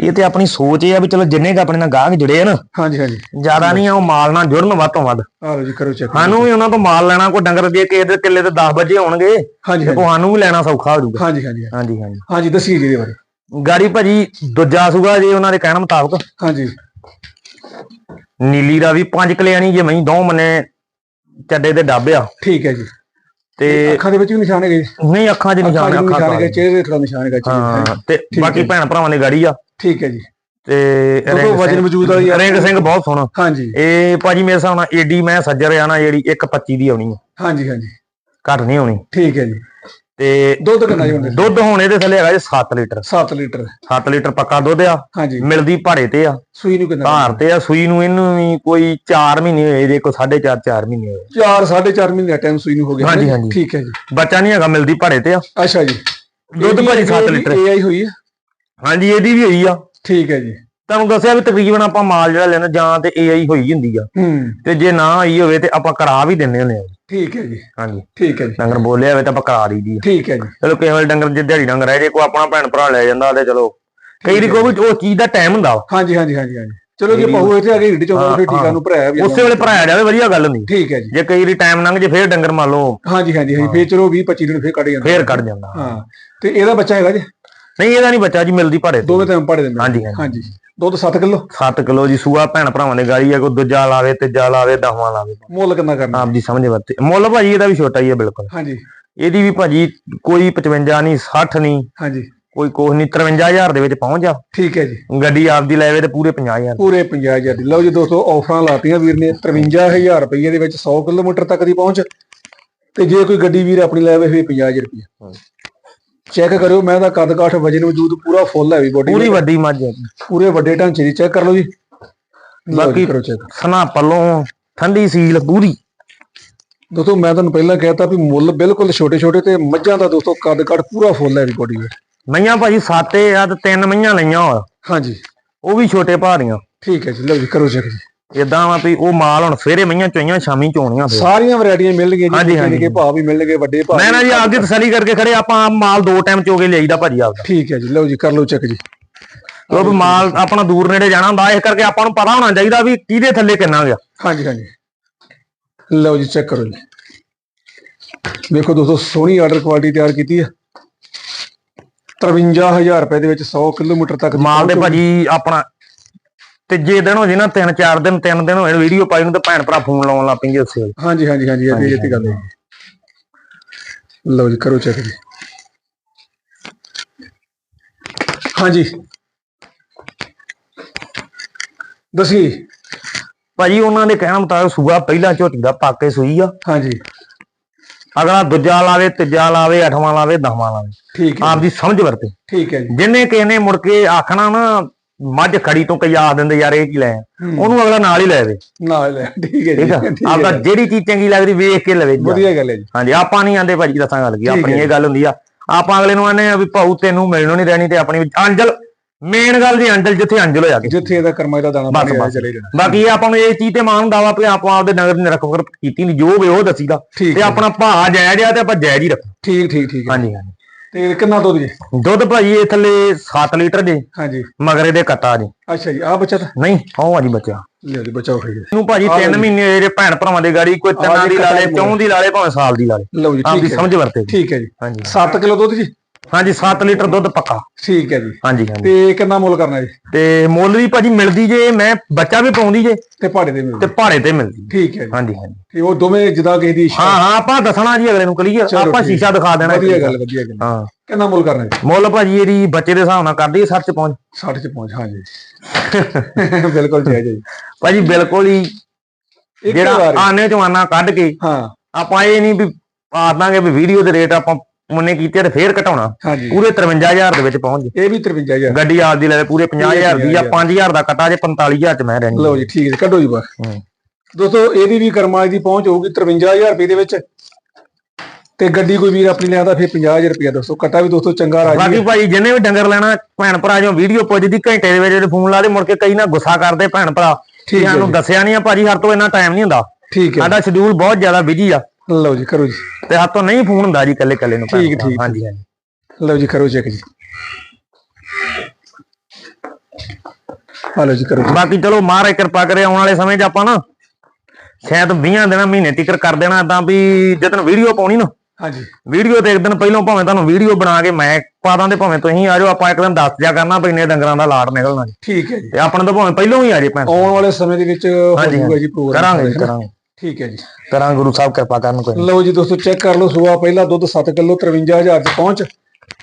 ਇਹ ਤੇ ਆਪਣੀ ਸੋਚ ਇਹ ਆ ਵੀ ਚਲੋ ਜਿੰਨੇ ਕ ਆਪਣੇ ਨਾਲ ਗਾਹਕ ਜੁੜੇ ਆ ਨਾ ਹਾਂਜੀ ਹਾਂਜੀ। ਜ਼ਿਆਦਾ ਨਹੀਂ ਆ ਉਹ ਮਾਲ ਨਾਲ ਜੁੜਨ ਵੱਧ ਤੋਂ ਵੱਧ। ਆ ਲਓ ਜੀ ਕਰੋ ਚੈੱਕ ਸਾਨੂੰ ਵੀ ਉਹਨਾਂ ਤੋਂ ਮਾਲ ਲੈਣਾ ਕੋਈ ਡੰਗਰ ਜੇ ਕਿਸੇ ਦੇ ਕਿੱਲੇ ਤੇ 10 ਵਜੇ ਹੋਣਗੇ ਹਾਂਜੀ ਤੇ ਵੀ ਲੈਣਾ ਸੌਖਾ ਹੋ ਜਾਊਗਾ। ਹਾਂਜੀ ਹਾਂਜੀ। ਹਾਂਜੀ ਹਾਂਜੀ। ਹਾਂਜੀ ਦੱਸੀਏ ਜੀ ਇਹਦੇ ਬਾਰੇ। ਗਾੜੀ ਭਾਜੀ ਦੂਜਾ ਸੂਗਾ ਜੇ ਉਹਨਾਂ ਦੇ ਕਹਿਣ ਮੁਤਾਬਕ। ਹਾਂਜੀ। ਨੀਲੀ ਦਾ ਵੀ ਪੰਜ ਕਲਿਆਣੀ ਜੇ ਮਹੀਂ ਦੋ ਮਨੇ ਚੱਡੇ ਦੇ ਡੱਬ ਆ। ਠੀਕ ਹੈ ਜੀ। ਤੇ ਅੱਖਾਂ ਦੇ ਵਿੱਚ ਵੀ ਨਿਸ਼ਾਨ ਹੈਗੇ। ਨਹੀਂ ਅੱਖਾਂ 'ਚ ਨਿਸ਼ਾਨ ਅੱਖਾਂ ਨਿਸ਼ਾਨ ਹੈਗੇ ਕਾਲੇ। ਚਿਹਰੇ ਦੇ ਥੋੜਾ ਨਿਸ਼ਾਨ ਹੈਗਾ ਹਾਂ ਤੇ ਹੈ। ਬਾਕੀ ਭੈਣ ਭਰਾਵਾਂ ਦੀ ਗਾੜੀ ਆ। ਠੀਕ ਹੈ ਜੀ। ਤੇ ਦੋਸਤੋ ਵਜਨ ਮੌਜੂਦ ਵਾਲੀ ਆ। ਰਿੰਗ ਸਿੰਘ ਬਹੁਤ ਸੋਹਣਾ। ਹਾਂਜੀ। ਇਹ ਭਾਜੀ ਮੇਰੇ ਹਿਸਾਬ ਨਾਲ ਏਡੀ ਮੈਂ ਸੱਜਰ ਆ ਨਾ ਜਿਹੜੀ 1.25 ਦੀ ਆਉਣੀ ਆ। ਹਾਂਜੀ ਹਾਂਜੀ। ਘੱਟ ਨਹੀਂ ਆਉਣੀ। ਠੀਕ ਹੈ ਜੀ। ਤੇ ਦੁੱਧ ਕਿੰਨਾ ਜੀ ਹੁੰਦੇ ਦੁੱਧ ਹੁਣ ਇਹਦੇ ਥੱਲੇ ਹੈਗਾ ਜੀ 7 ਲੀਟਰ। 7 ਲੀਟਰ। 7 ਲੀਟਰ ਪੱਕਾ ਦੁੱਧ ਆ ਹਾਂਜੀ। ਮਿਲਦੀ ਭਾੜੇ ਤੇ ਆ। ਸੂਈ ਨੂੰ ਕਿੰਨਾ ਧਾਰ ਤੇ ਆ ਸੂਈ ਨੂੰ ਇਹਨੂੰ ਵੀ ਕੋਈ 4 ਮਹੀਨੇ ਹੋਏ ਜੇ ਕੋਈ 4.5 4 ਮਹੀਨੇ ਹੋਏ। 4 4.5 ਮਹੀਨੇ ਦਾ ਟਾਈਮ ਸੂਈ ਨੂੰ ਹੋ ਗਿਆ ਹਾਂਜੀ। ਹਾਂਜੀ। ਠੀਕ ਹੈ ਜੀ। ਬੱਚਾ ਨਹੀਂ ਹੈਗਾ ਮਿਲਦੀ ਭਾੜੇ ਤੇ ਆ। ਅੱਛਾ ਜੀ। ਦੁੱਧ ਭਾਜੀ 7 ਲੀਟਰ। ਏਆਈ ਹੋਈ ਹੈ? ਹਾਂਜੀ ਇਹਦੀ ਵੀ ਹੋਈ ਆ। ਠੀਕ ਹੈ ਜੀ। ਤੁਹਾਨੂੰ ਦੱਸਿਆ ਵੀ ਤਕਰੀਬਨ ਆਪਾਂ ਮਾਲ ਜਿਹੜਾ ਲੈਣਾ ਜਾਂ ਤੇ ਏਆਈ ਹੋਈ ਹੁੰਦੀ ਆ। ਹੂੰ। ਤੇ ਜੇ ਨਾ ਆਈ ਹੋਵੇ ਤੇ ਆਪਾਂ ਕਰਾ ਵੀ ਦਿੰਨੇ ਹੁੰਦੇ ਆ। ਠੀਕ ਹੈ ਜੀ। ਹਾਂਜੀ। ਠੀਕ ਹੈ ਜੀ। ਡੰਗਰ ਬੋਲਿਆ ਹੋਵੇ ਤਾਂ ਆਪਾਂ ਕਰਾ ਦਈਦੀ ਆ। ਠੀਕ ਹੈ ਜੀ। ਚਲੋ ਕਿਸੇ ਵੇਲੇ ਡੰਗਰ ਜੇ ਦਿਹਾੜੀ ਡੰਗਰ ਹੈ ਜੇ ਕੋਈ ਆਪਣਾ ਭੈਣ ਭਰਾ ਲੈ ਜਾਂਦਾ ਤੇ ਚਲੋ। ਕਈ ਦੀ ਕੋਈ ਉਹ ਚੀਜ਼ ਦਾ ਟਾਈਮ ਹੁੰਦਾ ਵਾ। ਹਾਂਜੀ ਹਾਂਜੀ ਹਾਂਜੀ ਹਾਂਜੀ। ਚਲੋ ਜੇ ਪਹੂ ਇੱਥੇ ਆ ਕੇ ਢਿੱਡ ਚੋਂ ਫਿਰ ਠੀਕ ਨੂੰ ਭਰਾਇਆ ਵੀ ਉਸੇ ਵੇਲੇ ਭਰਾਇਆ ਜਾਵੇ ਵਧੀਆ ਗੱਲ ਹੁੰਦੀ। ਠੀਕ ਹੈ ਜੀ। ਜੇ ਕਈ ਵਾਰੀ ਟਾਈਮ ਲੰਘ ਜੇ ਫੇਰ ਡੰਗਰ ਮੰਨ ਲਓ। ਹਾਂਜੀ ਹਾਂਜੀ ਹਾਂਜੀ। ਫੇਰ ਚਲੋ 20 25 ਦਿਨ ਫੇਰ ਕੱਢ ਜਾਂਦਾ। ਫੇਰ ਕੱਢ ਜਾਂਦਾ। ਹਾਂ। ਤੇ ਇਹਦਾ ਬੱਚਾ ਹੈਗਾ ਜੀ? ਨਹੀਂ ਇਹਦਾ ਨਹੀਂ ਬੱਚਾ ਜੀ ਮਿਲਦੀ ਭਾੜੇ ਦੋਵੇਂ ਟਾਈਮ ਦਿੰਦੇ ਹਾਂਜੀ ਹਾਂਜੀ। ਹਾਂਜੀ। ਦੁੱਧ 7 ਕਿਲੋ? 7 ਕਿਲੋ ਜੀ ਸੂਆ ਭੈਣ ਭਰਾਵਾਂ ਦੇ ਗਾੜੀ ਆ ਕੋਈ ਦੂਜਾ ਲਾਵੇ ਤੀਜਾ ਲਾਵੇ ਦਸਵਾਂ ਲਾਵੇ। ਮੁੱਲ ਕਿੰਨਾ ਕਰਨਾ? ਆਪ ਦੀ ਸਮਝ ਵਰਤੇ ਮੁੱਲ ਭਾਜੀ ਇਹਦਾ ਵੀ ਛੋਟਾ ਹੀ ਹੈ ਬਿਲਕੁਲ। ਹਾਂਜੀ। ਇਹਦੀ ਵੀ ਭਾਜੀ ਕੋਈ 55 ਨਹੀਂ 60 ਨਹੀਂ ਹਾਂਜੀ। ਕੋਈ ਕੁਛ ਨਹੀਂ 53000 ਦੇ ਵਿੱਚ ਪਹੁੰਚ ਜਾ ਠੀਕ ਹੈ ਜੀ। ਗੱਡੀ ਆਪਦੀ ਲੈਵੇ ਤੇ ਪੂਰੇ 50000 ਪੂਰੇ 50000 ਦੀ। ਲਓ ਜੀ ਦੋਸਤੋ ਆਫਰਾਂ ਲਾਤੀਆਂ ਵੀਰ ਨੇ 53000 ਰੁਪਏ ਦੇ ਵਿੱਚ 100 ਕਿਲੋਮੀਟਰ ਤੱਕ ਦੀ ਪਹੁੰਚ। ਤੇ ਜੇ ਕੋਈ ਗੱਡੀ ਵੀਰ ਆਪਣੀ ਲੈਵੇ ਫੇਰ 50000 ਰੁਪਏ ਚੈੱਕ ਕਰਿਓ ਮੈਂ ਦਾ ਕੱਦ ਕਾਠ ਵਜਨ ਵਜੂਦ ਪੂਰਾ ਫੁੱਲ ਹੈ ਵੀ ਬੋਡੀ ਪੂਰੀ ਵੱਡੀ ਮੱਝ ਹੈ। ਪੂਰੇ ਵੱਡੇ ਢਾਂਚੇ ਦੀ ਚੈੱਕ ਕਰ ਲਓ ਜੀ। ਬਾਕੀ ਬਾਕੀ- ਕਰੋ ਚੈੱਕ ਸਨਾ ਪੱਲੋਂ ਠੰਡੀ ਸੀਲ ਪੂਰੀ। ਦੋਸਤੋ ਮੈਂ ਤੁਹਾਨੂੰ ਪਹਿਲਾਂ ਕਹਿਤਾ ਵੀ ਮੁੱਲ ਬਿਲਕੁਲ ਛੋਟੇ ਛੋਟੇ ਤੇ ਮੱਝਾਂ ਦਾ ਦੋਸਤੋ ਕੱਦ ਕਾਠ ਪੂਰਾ ਫੁੱਲ ਹੈ ਵੀ ਬੋਡੀ ਵੇਟ ਮਈਆਂ ਭਾਜੀ ਸਾਤੇ ਆ ਤੇ ਤਿੰਨ ਮਈਆਂ ਲਈਆਂ ਹਾਂਜੀ। ਉਹ ਵੀ ਛੋਟੇ ਭਾਰੀਆਂ ਠੀਕ ਹੈ ਜੀ ਲਓ ਜੀ ਕਰੋ ਚੈੱਕ ਜੀ। ਇਦਾਂ ਵਾ ਵੀ ਉਹ ਮਾਲ ਹੁਣ ਸਵੇਰੇ ਮਈਆਂ ਚੋਈਆਂ ਸ਼ਾਮੀ ਚੋਣੀਆਂ ਫਿਰ। ਸਾਰੀਆਂ ਵੈਰਾਈਟੀਆਂ ਮਿਲਣਗੀਆਂ ਜੀ। ਨਿੱਕੇ ਭਾਅ ਵੀ ਮਿਲਣਗੇ ਵੱਡੇ ਭਾਅ ਮੈਂ ਨਾ ਜੀ ਆਪਦੀ ਤਸੱਲੀ ਕਰਕੇ ਖੜੇ ਆਪਾਂ ਮਾਲ ਦੋ ਟਾਈਮ ਚੋ ਕੇ ਲਿਆਈਦਾ ਭਾਜੀ ਆਪਦਾ। ਠੀਕ ਹੈ ਜੀ ਲਓ ਜੀ ਕਰ ਲਓ ਚੈੱਕ ਜੀ। ਉਹ ਵੀ ਮਾਲ ਆਪਣਾ ਦੂਰ ਨੇੜੇ ਜਾਣਾ ਹੁੰਦਾ ਇਸ ਕਰਕੇ ਆਪਾਂ ਨੂੰ ਪਤਾ ਹੋਣਾ ਚਾਹੀਦਾ ਵੀ ਕਿਹਦੇ ਥੱਲੇ ਕਿੰਨਾ ਗਿਆ। ਹਾਂਜੀ ਹਾਂਜੀ। ਲਓ ਜੀ ਚੈੱਕ ਕਰੋ ਜੀ। ਵੇਖੋ ਦੋਸਤੋ ਸੋਹਣੀ ਆਰਡਰ ਕੁਆਲਿਟੀ ਤਿਆਰ ਕੀਤੀ ਹੈ 53000 ਰੁਪਏ ਦੇ ਵਿੱਚ 100 ਕਿਲੋਮੀਟਰ ਤੱਕ ਮਾਲ ਦੇ ਭਾਜੀ ਆਪਣਾ ਤੀਜੇ ਦਿਨ ਹੋ ਜੇ ਨਾ ਤਿੰਨ ਚਾਰ ਦਿਨ ਤਿੰਨ ਦਿਨ ਹੋਏ ਵੀਡੀਓ ਪਾਈ ਨੂੰ ਤੇ ਭੈਣ ਭਰਾ ਫੋਨ ਲਾਉਣ ਲੱਗ ਪੈਂਦੇ ਉਸੇ ਵੇਲੇ। ਹਾਂਜੀ ਹਾਂਜੀ ਹਾਂਜੀ ਇਹ ਤੇ ਗੱਲ ਹੈ। ਲਓ ਜੀ ਕਰੋ ਚੈੱਕ ਜੀ। ਹਾਂਜੀ। ਦਸੀ ਭਾਜੀ ਉਹਨਾਂ ਦੇ ਕਹਿਣ ਮੁਤਾਬਕ ਸੂਆ ਪਹਿਲਾਂ ਝੋਟੀ ਦਾ ਪਾਕੇ ਸੂਈ ਆ। ਹਾਂਜੀ। ਅਗਲਾ ਦੂਜਾ ਲਾਵੇ ਤੀਜਾ ਲਾਵੇ ਅੱਠਵਾਂ ਲਾਵੇ ਦਸਵਾਂ ਲਾਵੇ। ਠੀਕ ਹੈ ਆਪ ਦੀ ਸਮਝ ਵਰਤੇ। ਠੀਕ ਹੈ ਜੀ। ਜਿੰਨੇ ਕਿਸੇ ਨੇ ਮੁੜ ਕੇ ਆਖਣਾ ਨਾ ਮੱਝ ਖੜੀ ਤੋਂ ਕਈ ਆਖ ਦਿੰਦੇ ਯਾਰ ਇਹ ਕੀ ਲੈ ਆ। ਹੂੰ। ਉਹਨੂੰ ਅਗਲਾ ਨਾਲ ਹੀ ਲੈ ਆਵੇ ਨਾਲ ਲੈ ਠੀਕ ਹੈ ਜੀ ਠੀਕ ਆ? ਆਪਦਾ ਹੈ ਜਿਹੜੀ ਚੀਜ਼ ਚੰਗੀ ਲੱਗਦੀ ਵੇਖ ਕੇ ਲਵੇ ਜੀ। ਵਧੀਆ ਗੱਲ ਹੈ ਜੀ। ਹਾਂਜੀ ਆਪਾਂ ਨਹੀਂ ਆਂਦੇ ਭਾਜੀ ਦੱਸਾਂ ਗੱਲ ਕੀ ਆਪਣੀ ਹੈ। ਇਹ ਗੱਲ ਹੁੰਦੀ ਆ। ਆਪਾਂ ਅਗਲੇ ਨੂੰ ਆਨੇ ਆ ਵੀ ਭਾਊ ਤੈਨੂੰ ਮਿਲਣੋਂ ਨਹੀਂ ਰਹਿਣੀ ਤੇ ਆਪਣੀ ਅੰਜਲ ਮੇਨ ਗੱਲ ਦੀ ਅੰਜਲ ਜਿੱਥੇ ਅੰਜਲ ਹੋਇਆ ਕਿ ਜਿੱਥੇ ਇਹਦਾ ਕਰਮਾਈ ਦਾ ਦਾਣਾ ਬਸ। ਚਲੇ ਜਾਣਾ। ਬਾਕੀ ਇਹ ਆਪਾਂ ਨੂੰ ਇਹ ਚੀਜ਼ ਤੇ ਮਾਣ ਹੁੰਦਾ ਵਾ ਆਪਾਂ ਆਪਦੇ ਨਗਰ ਨਿਰਖਰ ਕੀਤੀ ਨਹੀਂ ਜੋ ਵੀ ਉਹ ਦਸੀਦਾ। ਤੇ ਹੈ ਆਪਣਾ ਭਾਅ ਜਾਇਜ਼ ਆ ਤੇ ਆਪਾਂ ਜਾਇਜ਼ ਹੀ ਰੱਖੋ। ਠੀਕ ਠੀਕ ਠੀਕ ਹੈ ਹਾਂਜੀ ਹਾਂਜੀ। ਤੇ ਕਿੰਨਾ ਦੁੱਧ ਜੀ? ਦੁੱਧ ਭਾਜੀ ਇਹ ਥੱਲੇ 7 ਲੀਟਰ ਜੇ ਹਾਂਜੀ। ਮਗਰੇ ਦੇ ਕੱਟਾ ਜੀ। ਅੱਛਾ ਜੀ ਆ ਬੱਚਾ ਤਾਂ? ਨਹੀਂ ਉਹ ਆ ਜੀ ਬੱਚਾ। ਲਿਓ ਜੀ ਬੱਚਾ ਹੋਈ ਇਹਨੂੰ ਭਾਜੀ ਆਹ 3 ਲਓ ਜੀ। ਮਹੀਨੇ ਜਿਹੜੇ ਭੈਣ ਭਰਾਵਾਂ ਦੇ ਗਾੜੀ ਕੋਈ ਤਿੰਨਾਂ ਦੀ ਲਾ ਲੇ ਕੱਟਾ ਚੌਂ ਦੀ ਲਾ ਲੇ ਭਾਵੇਂ ਸਾਲ ਦੀ ਲਾ ਲੇ ਲਓ ਜੀ ਠੀਕ ਹੈ ਸਮਝ ਵਰਤੇ। ਠੀਕ ਹੈ ਜੀ। ਹਾਂਜੀ 7 ਕਿਲੋ ਦੁੱਧ ਜੀ? ਹਾਂਜੀ 7 ਲੀਟਰ ਦੁੱਧ ਪੱਕਾ। ਠੀਕ ਹੈ ਜੀ। ਹਾਂਜੀ ਹਾਂਜੀ। ਤੇ ਕਿੰਨਾ ਮੁੱਲ ਕਰਨਾ ਜੀ? ਤੇ ਮੁੱਲ ਵੀ ਭਾਜੀ ਮਿਲਦੀ ਜੇ ਮੈਂ ਬੱਚਾ ਵੀ ਪਾਉਂਦੀ ਜੇ ਤੇ ਭਾੜੇ ਤੇ ਮਿਲਦੇ। ਭਾੜੇ ਤੇ ਮਿਲਦੀ। ਠੀਕ ਹੈ ਜੀ। ਹਾਂਜੀ ਹਾਂਜੀ। ਤੇ ਉਹ ਦੋਵੇਂ ਜਿੱਦਾਂ ਕਿਸੇ ਦੀ ਹਾਂ ਹਾਂ ਆਪਾਂ ਦੱਸਣਾ ਜੀ ਅਗਲੇ ਨੂੰ ਕਲੀਅਰ। ਆਪਾਂ। ਸ਼ੀਸ਼ਾ ਦਿਖਾ ਦੇਣਾ ਵਧੀਆ ਗੱਲ ਵਧੀਆ ਗੱਲ। ਹਾਂ। ਕਿੰਨਾ ਮੁੱਲ ਕਰਨਾ ਜੀ? ਮੁੱਲ ਭਾਜੀ ਇਹਦੀ ਬੱਚੇ ਦੇ ਹਿਸਾਬ ਨਾਲ ਕਰਦੀ 60 ਚ ਪਹੁੰਚ। 60 ਚ ਪਹੁੰਚ ਹਾਂਜੀ ਬਿਲਕੁਲ ਜਾਇਜ਼ ਹੈ ਜੀ। ਭਾਜੀ ਬਿਲਕੁਲ ਹੀ ਇੱਕ ਜਿਹੜਾ। ਆਨੇ ਚਵਾਨਾ ਕੱਢ ਕੇ ਹਾਂ। ਆਪਾਂ ਇਹ ਨਹੀਂ ਵੀ ਆ ਦਾਂਗੇ ਵੀ ਵੀਡੀਓ ਦੇ ਰੇਟ ਆਪਾਂ ਮੁੰਨੇ ਕੀਤੇ ਤੇ ਫੇਰ ਘਟਾਉਣਾ। ਹਾਂਜੀ। ਪੂਰੇ 53000 ਦੇ ਵਿੱਚ ਪਹੁੰਚ ਜੇ। ਇਹ ਵੀ 53000 ਗੱਡੀ ਆਪਦੀ ਲੈ ਪੂਰੇ 50000 ਦੀ ਆ 5000 ਦਾ ਕਟਾ ਜੇ 45000 ਚ ਮੈਂ ਰਹਿਣੀ ਲਓ ਜੀ ਠੀਕ ਹੈ ਕੱਢੋ ਜੀ ਬਾਹਰ ਹੂੰ। ਦੋਸਤੋ ਇਹਦੀ ਵੀ ਕਰਮਾਜ ਦੀ ਪਹੁੰਚ ਹੋਊਗੀ 53000 ਰੁਪਏ ਦੇ ਵਿੱਚ। ਤੇ ਗੱਡੀ ਕੋਈ ਵੀਰ ਆਪਣੀ ਲੈਂਦਾ ਫਿਰ 50000 ਰੁਪਏ ਦੋਸਤੋ ਕਟਾ ਵੀ ਦੋਸਤੋ ਚੰਗਾ ਰਾਜੀ ਬਾਕੀ ਭਾਈ ਜਿਹਨੇ ਵੀ ਡੰਗਰ ਲੈਣਾ ਭੈਣ ਭਰਾ ਜੋ ਵੀਡੀਓ ਪੁੱਜਦੀ ਘੰਟੇ ਦੇ ਵਿੱਚ ਜਿਹੜੇ ਫੋਨ ਲਾ ਦੇ ਮੁੜ ਕੇ ਕਈ ਨਾ ਗੁੱਸਾ ਕਰਦੇ ਭੈਣ ਭਰਾ। ਠੀਕ ਹੈ ਸਾਨੂੰ। ਦੱਸਿਆ ਨਹੀਂ ਆ ਭਾਜੀ ਹਰ ਤੋਂ ਇੰਨਾ ਟਾਈਮ ਨਹੀਂ ਹੁੰਦਾ। ਠੀਕ ਹੈ। ਸਾਡਾ ਸ਼ਡਿਊਲ ਬਹੁਤ ਜ਼ਿਆਦਾ ਬਿਜ਼ੀ ਆ। ਲਓ ਜੀ ਕਰੋ ਜੀ। ਤੇ ਹੱਥ ਨਹੀਂ ਫੋਨ ਹੁੰਦਾ ਜੀ ਕੱਲੇ ਕੱਲੇ ਨੂੰ ਠੀਕ। ਠੀਕ, ਹਾਂਜੀ ਹਾਂਜੀ। ਲਓ ਜੀ ਕਰੋ ਚੈੱਕ ਜੀ। ਹਾਂ ਲਓ ਜੀ ਕਰੋ ਜੀ। ਬਾਕੀ ਚਲੋ ਮਹਾਰਾਜ ਕਿਰਪਾ ਕਰੇ ਆਉਣ ਵਾਲੇ ਸਮੇਂ 'ਚ ਆਪਾਂ ਨਾ ਸ਼ਾਇਦ 20 ਦਿਨਾਂ ਮਹੀਨੇ ਟਿਕਰ ਕਰ ਦੇਣਾ ਤਾਂ ਵੀ ਜਦੋਂ ਵੀਡੀਓ ਪਾਉਣੀ ਨਾ ਹਾਂਜੀ। ਵੀਡੀਓ ਤੇ ਇੱਕ ਦਿਨ ਪਹਿਲਾਂ ਭਾਵੇਂ ਤੁਹਾਨੂੰ ਵੀਡੀਓ ਬਣਾ ਕੇ ਮੈਂ ਪਾ ਦਾਂ ਤੇ ਭਾਵੇਂ ਤੁਸੀਂ ਆ ਜਾਓ ਆਪਾਂ ਇੱਕ ਦਿਨ ਦੱਸ ਦਿਆ ਕਰਨਾ ਵੀ ਇੰਨੇ ਡੰਗਰਾਂ ਦਾ ਲਾੜ ਨਿਕਲਣਾ ਜੀ। ਠੀਕ ਹੈ ਜੀ। ਤੇ ਆਪਣੇ ਤਾਂ ਭਾਵੇਂ ਪਹਿਲਾਂ ਹੀ ਆ ਜੇ ਭੈਣ ਆਉਣ ਵਾਲੇ ਸਮੇਂ ਦੇ ਵਿੱਚ ਹੋਊਗਾ ਜੀ ਪ੍ਰੋਗਰਾਮ ਕਰਾਂਗੇ ਜੀ, ਕਰਾਂਗੇ। ਠੀਕ ਹੈ ਜੀ। ਕਰਾਂਗੇ ਗੁਰੂ ਸਾਹਿਬ ਕਿਰਪਾ ਕਰਨ ਕੋਈ ਲਓ ਜੀ ਦੋਸਤੋ ਚੈੱਕ ਕਰ ਲਓ ਸੂਆ ਪਹਿਲਾ ਦੁੱਧ 7 ਕਿਲੋ 53000 ਚ ਪਹੁੰਚ।